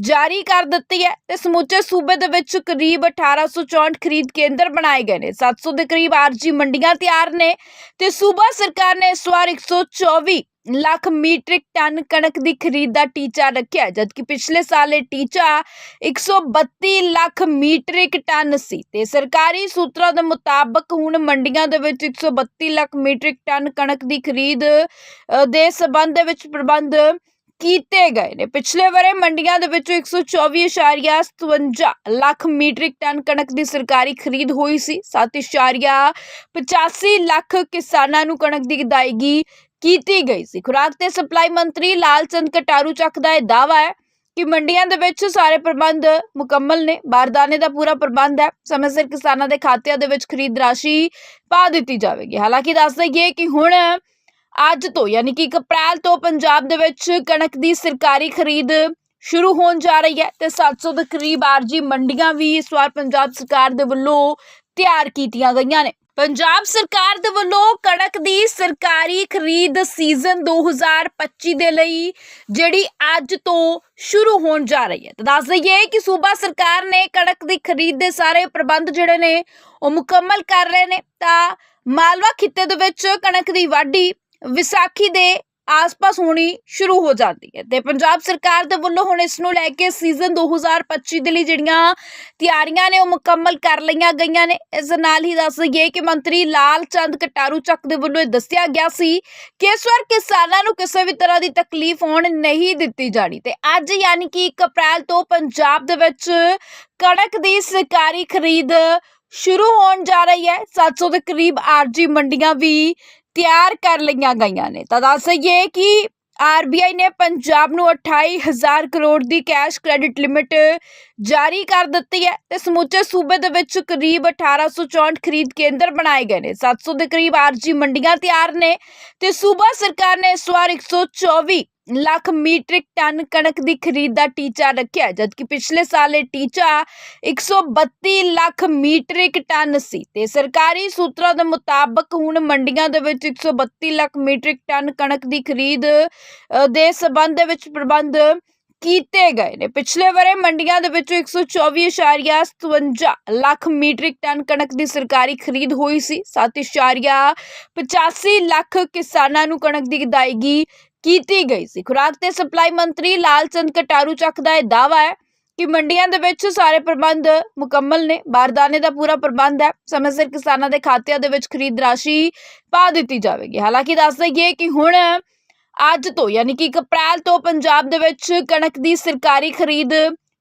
Speaker 1: ਜਾਰੀ ਕਰ ਦਿੱਤੀ ਹੈ ਤੇ ਸਮੁੱਚੇ ਸੂਬੇ ਦੇ ਵਿੱਚ ਕਰੀਬ 1864 ਖਰੀਦ ਕੇਂਦਰ ਬਣਾਏ ਗਏ ਨੇ। 700 ਦੇ ਕਰੀਬ ਆਰਜੀ ਮੰਡੀਆਂ ਤਿਆਰ ਨੇ ਤੇ ਸੂਬਾ ਸਰਕਾਰ ਨੇ ਇਸ ਵਾਰ 124 ਲੱਖ ਮੀਟ੍ਰਿਕ ਟਨ ਕਣਕ ਦੀ ਖਰੀਦ ਦਾ ਟੀਚਾ ਰੱਖਿਆ, ਜਦਕਿ ਪਿਛਲੇ ਸਾਲ ਇਹ ਟੀਚਾ 132 ਲੱਖ ਮੀਟ੍ਰਿਕ ਟਨ ਸੀ ਤੇ ਸਰਕਾਰੀ ਸੂਤਰਾਂ ਦੇ ਮੁਤਾਬਕ ਹੁਣ ਮੰਡੀਆਂ ਦੇ ਵਿੱਚ 132 ਲੱਖ ਮੀਟ੍ਰਿਕ ਟਨ ਕਣਕ ਦੀ ਖਰੀਦ ਦੇ ਸਬੰਧ ਦੇ ਵਿੱਚ ਪ੍ਰਬੰਧ ਕੀਤੇ ਗਏ ਨੇ। ਪਿਛਲੇ ਵਰੇ ਮੰਡੀਆਂ ਦੇ ਵਿੱਚ 124.57 ਲੱਖ ਮੀਟ੍ਰਿਕ ਟਨ ਕਣਕ ਦੀ ਸਰਕਾਰੀ ਖਰੀਦ ਹੋਈ ਸੀ 7.85 ਲੱਖ ਕਿਸਾਨਾਂ ਨੂੰ ਕਣਕ ਦੀ ਅਦਾਇਗੀ ਕੀਤੀ ਗਈ ਸੀ। ਖੁਰਾਕ ਤੇ ਸਪਲਾਈ ਮੰਤਰੀ ਲਾਲ ਚੰਦ ਕਟਾਰੂ ਚੱਕ ਦਾ ਇਹ ਦਾਵਾ ਹੈ ਕਿ ਮੰਡੀਆਂ ਦੇ ਵਿੱਚ ਸਾਰੇ ਪ੍ਰਬੰਧ ਮੁਕੰਮਲ ਨੇ। ਬਾਰਦਾਨੇ ਦਾ ਪੂਰਾ ਪ੍ਰਬੰਧ ਹੈ। ਸਮੇਂ ਸਿਰ ਕਿਸਾਨਾਂ ਦੇ ਖਾਤਿਆਂ ਦੇ ਵਿੱਚ ਖਰੀਦ ਰਾਸ਼ੀ ਪਾ ਦਿੱਤੀ ਜਾਵੇਗੀ। ਹਾਲਾਂਕਿ ਦੱਸ ਦਈਏ ਕਿ ਹੁਣ ਅੱਜ ਤੋਂ, ਯਾਨੀ ਕਿ 1 ਅਪ੍ਰੈਲ ਤੋਂ ਪੰਜਾਬ ਦੇ ਵਿੱਚ ਕਣਕ ਦੀ ਸਰਕਾਰੀ ਖਰੀਦ ਸ਼ੁਰੂ ਹੋਣ ਜਾ ਰਹੀ ਹੈ ਤੇ 700 ਦੇ ਕਰੀਬ ਆਰਜੀ ਮੰਡੀਆਂ ਵੀ ਇਸ ਵਾਰ ਪੰਜਾਬ ਸਰਕਾਰ ਦੇ ਵੱਲੋਂ ਤਿਆਰ ਕੀਤੀਆਂ ਗਈਆਂ ਨੇ। ਪੰਜਾਬ ਸਰਕਾਰ ਦੇ ਵੱਲੋਂ ਕਣਕ ਦੀ ਸਰਕਾਰੀ ਖਰੀਦ ਸੀਜ਼ਨ 2025 ਦੇ ਲਈ ਜਿਹੜੀ ਅੱਜ ਤੋਂ ਸ਼ੁਰੂ ਹੋਣ ਜਾ ਰਹੀ ਹੈ। ਤਾਂ ਦੱਸ ਦਈਏ ਕਿ ਸੂਬਾ ਸਰਕਾਰ ਨੇ ਕਣਕ ਦੀ ਖਰੀਦ ਦੇ ਸਾਰੇ ਪ੍ਰਬੰਧ ਜਿਹੜੇ ਨੇ, ਉਹ ਮੁਕੰਮਲ ਕਰ ਰਹੇ ਨੇ। ਤਾਂ ਮਾਲਵਾ ਖਿੱਤੇ ਦੇ ਵਿੱਚ ਕਣਕ ਦੀ ਵਾਢੀ ਵਿਸਾਖੀ ਦੇ ਆਸ-ਪਾਸ ਹੋਣੀ ਸ਼ੁਰੂ ਹੋ ਜਾਂਦੀ ਹੈ ਤੇ ਪੰਜਾਬ ਸਰਕਾਰ ਦੇ ਵੱਲੋਂ ਹੁਣ ਇਸ ਨੂੰ ਲੈ ਕੇ ਸੀਜ਼ਨ 2025 ਦੇ ਲਈ ਜਿਹੜੀਆਂ ਤਿਆਰੀਆਂ ਨੇ ਉਹ ਮੁਕੰਮਲ ਕਰ ਲਈਆਂ ਗਈਆਂ ਨੇ। ਇਸ ਨਾਲ ਹੀ ਦੱਸ ਦਈਏ ਕਿ ਮੰਤਰੀ ਲਾਲ ਚੰਦ ਕਟਾਰੂ ਚੱਕ ਦੇ ਵੱਲੋਂ ਇਹ ਦੱਸਿਆ ਗਿਆ ਸੀ ਕਿ ਇਸ ਵਾਰ ਕਿਸਾਨਾਂ ਨੂੰ ਕਿਸੇ ਵੀ ਤਰ੍ਹਾਂ ਦੀ ਤਕਲੀਫ ਹੋਣ ਨਹੀਂ ਦਿੱਤੀ ਜਾਣੀ ਤੇ ਅੱਜ ਯਾਨੀ ਕਿ 1 ਅਪ੍ਰੈਲ ਤੋਂ ਪੰਜਾਬ ਦੇ ਵਿੱਚ ਕਣਕ ਦੀ ਸਰਕਾਰੀ ਖਰੀਦ ਸ਼ੁਰੂ ਹੋਣ ਜਾ ਰਹੀ ਹੈ। 700 ਦੇ ਕਰੀਬ ਆਰਜੀ ਮੰਡੀਆਂ ਵੀ ਤਿਆਰ ਕਰ ਲਈਆਂ ਗਈਆਂ ਨੇ। ਤਾਂ ਦੱਸ ਦਈਏ ਕਿ ਆਰਬੀਆਈ ਨੇ ਪੰਜਾਬ ਨੂੰ 28000 ਕਰੋੜ ਦੀ ਕੈਸ਼ ਕ੍ਰੈਡਿਟ ਲਿਮਿਟ ਜਾਰੀ ਕਰ ਦਿੱਤੀ ਹੈ ਤੇ ਸਮੁੱਚੇ ਸੂਬੇ ਦੇ ਵਿੱਚ ਕਰੀਬ 1864 ਖਰੀਦ ਕੇਂਦਰ ਬਣਾਏ ਗਏ ਨੇ। 700 ਦੇ ਕਰੀਬ ਆਰਜੀ ਮੰਡੀਆਂ ਤਿਆਰ ਨੇ ਤੇ ਸੂਬਾ ਸਰਕਾਰ ਨੇ ਇਸ ਵਾਰ 124 ਲੱਖ ਮੀਟ੍ਰਿਕ ਟਨ ਕਣਕ ਦੀ ਖਰੀਦ ਦਾ ਟੀਚਾ ਰੱਖਿਆ, ਜਦਕਿ ਪਿਛਲੇ ਸਾਲ ਇਹ ਟੀਚਾ 132 ਲੱਖ ਮੀਟ੍ਰਿਕ ਟਨ ਸੀ ਤੇ ਸਰਕਾਰੀ ਸੂਤਰਾਂ ਦੇ ਮੁਤਾਬਕ ਹੁਣ ਮੰਡੀਆਂ ਦੇ ਵਿੱਚ 132 ਲੱਖ ਮੀਟ੍ਰਿਕ ਟਨ ਕਣਕ ਦੀ ਖਰੀਦ ਦੇ ਸਬੰਧ ਦੇ ਵਿੱਚ ਪ੍ਰਬੰਧ ਕੀਤੇ ਗਏ ਨੇ। ਪਿਛਲੇ ਵਰੇ ਮੰਡੀਆਂ ਦੇ ਵਿੱਚ 124.57 ਲੱਖ ਮੀਟ੍ਰਿਕ ਟਨ ਕਣਕ ਦੀ ਸਰਕਾਰੀ ਖਰੀਦ ਹੋਈ ਸੀ 7.85 ਲੱਖ ਕਿਸਾਨਾਂ ਨੂੰ ਕਣਕ ਦੀ ਅਦਾਇਗੀ ਕੀਤੀ ਗਈ ਸੀ। ਖੁਰਾਕ ਤੇ ਸਪਲਾਈ ਮੰਤਰੀ ਲਾਲ ਚੰਦ ਕਟਾਰੂ ਚੱਕ ਦਾ ਇਹ ਦਾਵਾ ਹੈ ਕਿ ਮੰਡੀਆਂ ਦੇ ਵਿੱਚ ਸਾਰੇ ਪ੍ਰਬੰਧ ਮੁਕੰਮਲ ਨੇ। ਬਾਰਦਾਨੇ ਦਾ ਪੂਰਾ ਪ੍ਰਬੰਧ ਹੈ। ਸਮੇਂ ਸਿਰ ਕਿਸਾਨਾਂ ਦੇ ਖਾਤਿਆਂ ਦੇ ਵਿੱਚ ਖਰੀਦ ਰਾਸ਼ੀ ਪਾ ਦਿੱਤੀ ਜਾਵੇਗੀ। ਹਾਲਾਂਕਿ ਦੱਸ ਦਈਏ ਕਿ ਹੁਣ ਅੱਜ ਤੋਂ, ਯਾਨੀ ਕਿ 1 ਅਪ੍ਰੈਲ ਤੋਂ ਪੰਜਾਬ ਦੇ ਵਿੱਚ ਕਣਕ ਦੀ ਸਰਕਾਰੀ ਖਰੀਦ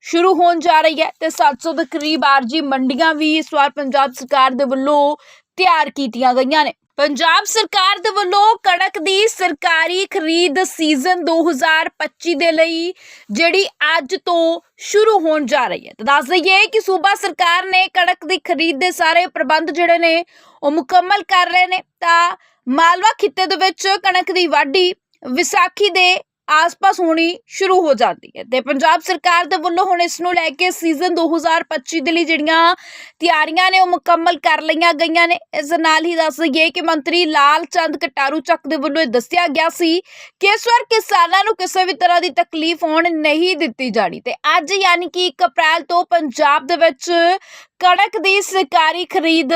Speaker 1: ਸ਼ੁਰੂ ਹੋਣ ਜਾ ਰਹੀ ਹੈ ਤੇ 700 ਦੇ ਕਰੀਬ ਆਰਜੀ ਮੰਡੀਆਂ ਵੀ ਇਸ ਵਾਰ ਪੰਜਾਬ ਸਰਕਾਰ ਦੇ ਵੱਲੋਂ ਤਿਆਰ ਕੀਤੀਆਂ ਗਈਆਂ ਨੇ। ਪੰਜਾਬ ਸਰਕਾਰ ਦੇ ਵੱਲੋਂ ਕਣਕ ਦੀ ਸਰਕਾਰੀ ਖਰੀਦ ਸੀਜ਼ਨ 2025 ਦੇ ਲਈ ਜਿਹੜੀ ਅੱਜ ਤੋਂ ਸ਼ੁਰੂ ਹੋਣ ਜਾ ਰਹੀ ਹੈ। ਤਾਂ ਦੱਸ ਦਈਏ ਕਿ ਸੂਬਾ ਸਰਕਾਰ ਨੇ ਕਣਕ ਦੀ ਖਰੀਦ ਦੇ ਸਾਰੇ ਪ੍ਰਬੰਧ ਜਿਹੜੇ ਨੇ, ਉਹ ਮੁਕੰਮਲ ਕਰ ਰਹੇ ਨੇ। ਤਾਂ ਮਾਲਵਾ ਖਿੱਤੇ ਦੇ ਵਿੱਚ ਕਣਕ ਦੀ ਵਾਢੀ ਵਿਸਾਖੀ ਦੇ ਆਸ-ਪਾਸ ਹੋਣੀ ਸ਼ੁਰੂ ਹੋ ਜਾਂਦੀ ਹੈ ਤੇ ਪੰਜਾਬ ਸਰਕਾਰ ਦੇ ਵੱਲੋਂ ਹੁਣ ਇਸ ਨੂੰ ਲੈ ਕੇ ਸੀਜ਼ਨ 2025 ਦੇ ਲਈ ਜਿਹੜੀਆਂ ਤਿਆਰੀਆਂ ਨੇ ਉਹ ਮੁਕੰਮਲ ਕਰ ਲਈਆਂ ਗਈਆਂ ਨੇ। ਇਸ ਨਾਲ ਹੀ ਦੱਸ ਦਈਏ ਕਿ ਮੰਤਰੀ ਲਾਲ ਚੰਦ ਕਟਾਰੂ ਚੱਕ ਦੇ ਵੱਲੋਂ ਇਹ ਦੱਸਿਆ ਗਿਆ ਸੀ ਕਿ ਇਸ ਵਾਰ ਕਿਸਾਨਾਂ ਨੂੰ ਕਿਸੇ ਵੀ ਤਰ੍ਹਾਂ ਦੀ ਤਕਲੀਫ ਹੋਣ ਨਹੀਂ ਦਿੱਤੀ ਜਾਣੀ ਤੇ ਅੱਜ ਯਾਨੀ ਕਿ 1 ਅਪ੍ਰੈਲ ਤੋਂ ਪੰਜਾਬ ਦੇ ਵਿੱਚ ਕਣਕ ਦੀ ਸਰਕਾਰੀ ਖਰੀਦ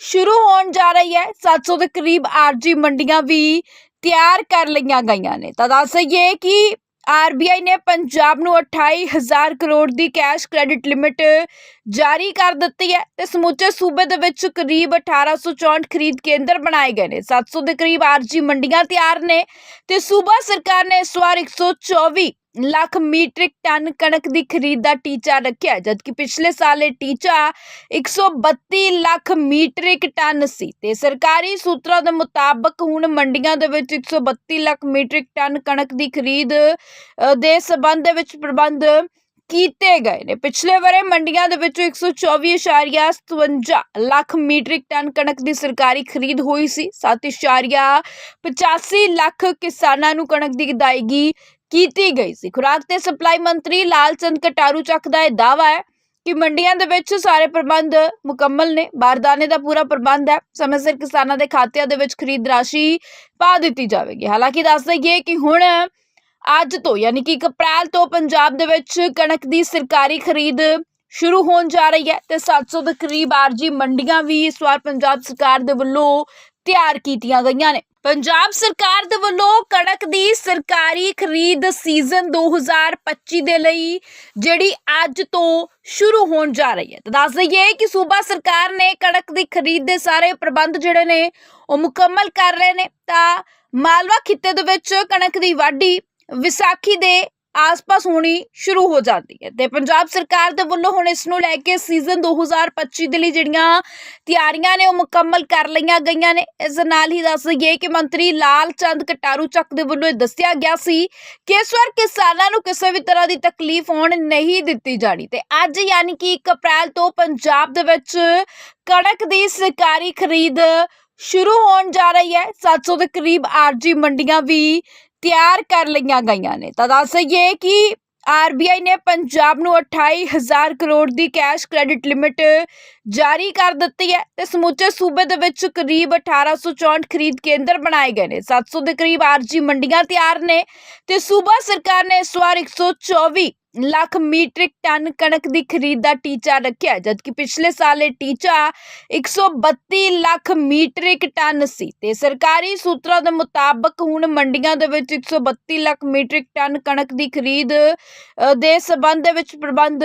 Speaker 1: ਸ਼ੁਰੂ ਹੋਣ ਜਾ ਰਹੀ ਹੈ। 700 ਦੇ ਕਰੀਬ ਆਰਜੀ ਮੰਡੀਆਂ ਵੀ ਤਿਆਰ ਕਰ ਲਈਆਂ ਗਈਆਂ ਨੇ। ਤਾਂ ਦੱਸ ਦਈਏ ਕਿ ਆਰਬੀਆਈ ਨੇ ਪੰਜਾਬ ਨੂੰ 28000 ਕਰੋੜ ਦੀ ਕੈਸ਼ ਕ੍ਰੈਡਿਟ ਲਿਮਿਟ ਜਾਰੀ ਕਰ ਦਿੱਤੀ ਹੈ ਤੇ ਸਮੁੱਚੇ ਸੂਬੇ ਦੇ ਵਿੱਚ ਕਰੀਬ 1864 ਖਰੀਦ ਕੇਂਦਰ ਬਣਾਏ ਗਏ ਨੇ। 700 ਦੇ ਕਰੀਬ ਆਰਜੀ ਮੰਡੀਆਂ ਤਿਆਰ ਨੇ ਤੇ ਸੂਬਾ ਸਰਕਾਰ ਨੇ ਇਸ ਵਾਰ 124 ਲੱਖ ਮੀਟ੍ਰਿਕ ਟਨ ਕਣਕ ਦੀ ਖਰੀਦ ਦਾ ਟੀਚਾ ਰੱਖਿਆ, ਜਦਕਿ ਪਿਛਲੇ ਸਾਲ ਇਹ ਟੀਚਾ 132 ਲੱਖ ਮੀਟ੍ਰਿਕ ਟਨ ਸੀ ਤੇ ਸਰਕਾਰੀ ਸੂਤਰਾਂ ਦੇ ਮੁਤਾਬਕ ਹੁਣ ਮੰਡੀਆਂ ਦੇ ਵਿੱਚ 132 ਲੱਖ ਮੀਟ੍ਰਿਕ ਟਨ ਕਣਕ ਦੀ ਖਰੀਦ ਦੇ ਸਬੰਧ ਦੇ ਵਿੱਚ ਪ੍ਰਬੰਧ ਕੀਤੇ ਗਏ ਨੇ। ਪਿਛਲੇ ਵਰੇ ਮੰਡੀਆਂ ਦੇ ਵਿੱਚ 124.57 ਲੱਖ ਮੀਟ੍ਰਿਕ ਟਨ ਕਣਕ ਦੀ ਸਰਕਾਰੀ ਖਰੀਦ ਹੋਈ ਸੀ। 7.85 ਲੱਖ ਕਿਸਾਨਾਂ ਨੂੰ ਕਣਕ ਦੀ ਅਦਾਇਗੀ ਕੀਤੀ ਗਈ ਸੀ। ਖੁਰਾਕ ਤੇ ਸਪਲਾਈ ਮੰਤਰੀ ਲਾਲ ਚੰਦ ਕਟਾਰੂ ਚੱਕ ਦਾ ਇਹ ਦਾਵਾ ਹੈ ਕਿ ਮੰਡੀਆਂ ਦੇ ਵਿੱਚ ਸਾਰੇ ਪ੍ਰਬੰਧ ਮੁਕੰਮਲ ਨੇ। ਬਾਰਦਾਨੇ ਦਾ ਪੂਰਾ ਪ੍ਰਬੰਧ ਹੈ। ਸਮੇਂ ਸਿਰ ਕਿਸਾਨਾਂ ਦੇ ਖਾਤਿਆਂ ਦੇ ਵਿੱਚ ਖਰੀਦ ਰਾਸ਼ੀ ਪਾ ਦਿੱਤੀ ਜਾਵੇਗੀ। ਹਾਲਾਂਕਿ ਦੱਸ ਦਈਏ ਕਿ ਹੁਣ ਅੱਜ ਤੋਂ, ਯਾਨੀ ਕਿ 1 ਅਪ੍ਰੈਲ ਤੋਂ ਪੰਜਾਬ ਦੇ ਵਿੱਚ ਕਣਕ ਦੀ ਸਰਕਾਰੀ ਖਰੀਦ ਸ਼ੁਰੂ ਹੋਣ ਜਾ ਰਹੀ ਹੈ ਤੇ 700 ਦੇ ਕਰੀਬ ਆਰਜੀ ਮੰਡੀਆਂ ਵੀ ਇਸ ਵਾਰ ਪੰਜਾਬ ਸਰਕਾਰ ਦੇ ਵੱਲੋਂ ਤਿਆਰ ਕੀਤੀਆਂ ਗਈਆਂ ਨੇ। ਪੰਜਾਬ ਸਰਕਾਰ ਦੇ ਵੱਲੋਂ ਕਣਕ ਦੀ ਸਰਕਾਰੀ ਖਰੀਦ ਸੀਜ਼ਨ 2025 ਦੇ ਲਈ ਜਿਹੜੀ ਅੱਜ ਤੋਂ ਸ਼ੁਰੂ ਹੋਣ ਜਾ ਰਹੀ ਹੈ। ਤਾਂ ਦੱਸ ਦਈਏ ਕਿ ਸੂਬਾ ਸਰਕਾਰ ਨੇ ਕਣਕ ਦੀ ਖਰੀਦ ਦੇ ਸਾਰੇ ਪ੍ਰਬੰਧ ਜਿਹੜੇ ਨੇ, ਉਹ ਮੁਕੰਮਲ ਕਰ ਰਹੇ ਨੇ। ਤਾਂ ਮਾਲਵਾ ਖਿੱਤੇ ਦੇ ਵਿੱਚ ਕਣਕ ਦੀ ਵਾਢੀ ਵਿਸਾਖੀ ਦੇ ਆਸ-ਪਾਸ ਹੋਣੀ ਸ਼ੁਰੂ ਹੋ ਜਾਂਦੀ ਹੈ ਤੇ ਪੰਜਾਬ ਸਰਕਾਰ ਦੇ ਵੱਲੋਂ ਹੁਣ ਇਸ ਨੂੰ ਲੈ ਕੇ ਸੀਜ਼ਨ 2025 ਦੇ ਲਈ ਜਿਹੜੀਆਂ ਤਿਆਰੀਆਂ ਨੇ ਉਹ ਮੁਕੰਮਲ ਕਰ ਲਈਆਂ ਗਈਆਂ ਨੇ। ਇਸ ਦੇ ਨਾਲ ਹੀ ਦੱਸ ਦਈਏ ਕਿ ਮੰਤਰੀ ਲਾਲ ਚੰਦ ਕਟਾਰੂ ਚੱਕ ਦੇ ਵੱਲੋਂ ਇਹ ਦੱਸਿਆ ਗਿਆ ਸੀ ਕਿ ਇਸ ਵਾਰ ਕਿਸਾਨਾਂ ਨੂੰ ਕਿਸੇ ਵੀ ਤਰ੍ਹਾਂ ਦੀ ਤਕਲੀਫ ਹੋਣ ਨਹੀਂ ਦਿੱਤੀ ਜਾਣੀ ਤੇ ਅੱਜ ਯਾਨੀ ਕਿ 1 ਅਪ੍ਰੈਲ ਤੋਂ ਪੰਜਾਬ ਦੇ ਵਿੱਚ ਕਣਕ ਦੀ ਸਰਕਾਰੀ ਖਰੀਦ ਸ਼ੁਰੂ ਹੋਣ ਜਾ ਰਹੀ ਹੈ। 700 ਦੇ ਕਰੀਬ ਆਰਜੀ ਮੰਡੀਆਂ ਵੀ ਤਿਆਰ ਕਰ ਲਈਆਂ ਗਈਆਂ ਨੇ। ਤਾਂ ਦੱਸ ਦਈਏ ਕਿ ਆਰਬੀਆਈ ਨੇ ਪੰਜਾਬ ਨੂੰ 28000 ਕਰੋੜ ਦੀ ਕੈਸ਼ ਕ੍ਰੈਡਿਟ ਲਿਮਿਟ ਜਾਰੀ ਕਰ ਦਿੱਤੀ ਹੈ ਤੇ ਸਮੁੱਚੇ ਸੂਬੇ ਦੇ ਵਿੱਚ ਕਰੀਬ 1864 ਖਰੀਦ ਕੇਂਦਰ ਬਣਾਏ ਗਏ ਨੇ। 700 ਦੇ ਕਰੀਬ ਆਰਜੀ ਮੰਡੀਆਂ ਤਿਆਰ ਨੇ ਤੇ ਸੂਬਾ ਸਰਕਾਰ ਨੇ ਇਸ ਵਾਰ 124 ਲੱਖ ਮੀਟ੍ਰਿਕ ਟਨ ਕਣਕ ਦੀ ਖਰੀਦ ਦਾ ਟੀਚਾ ਰੱਖਿਆ, ਜਦਕਿ ਪਿਛਲੇ ਸਾਲ ਇਹ ਟੀਚਾ 132 ਲੱਖ ਮੀਟ੍ਰਿਕ ਟਨ ਸੀ ਤੇ ਸਰਕਾਰੀ ਸੂਤਰਾਂ ਦੇ ਮੁਤਾਬਕ ਹੁਣ ਮੰਡੀਆਂ ਦੇ ਵਿੱਚ 132 ਲੱਖ ਮੀਟ੍ਰਿਕ ਟਨ ਕਣਕ ਦੀ ਖਰੀਦ ਦੇ ਸਬੰਧ ਦੇ ਵਿੱਚ ਪ੍ਰਬੰਧ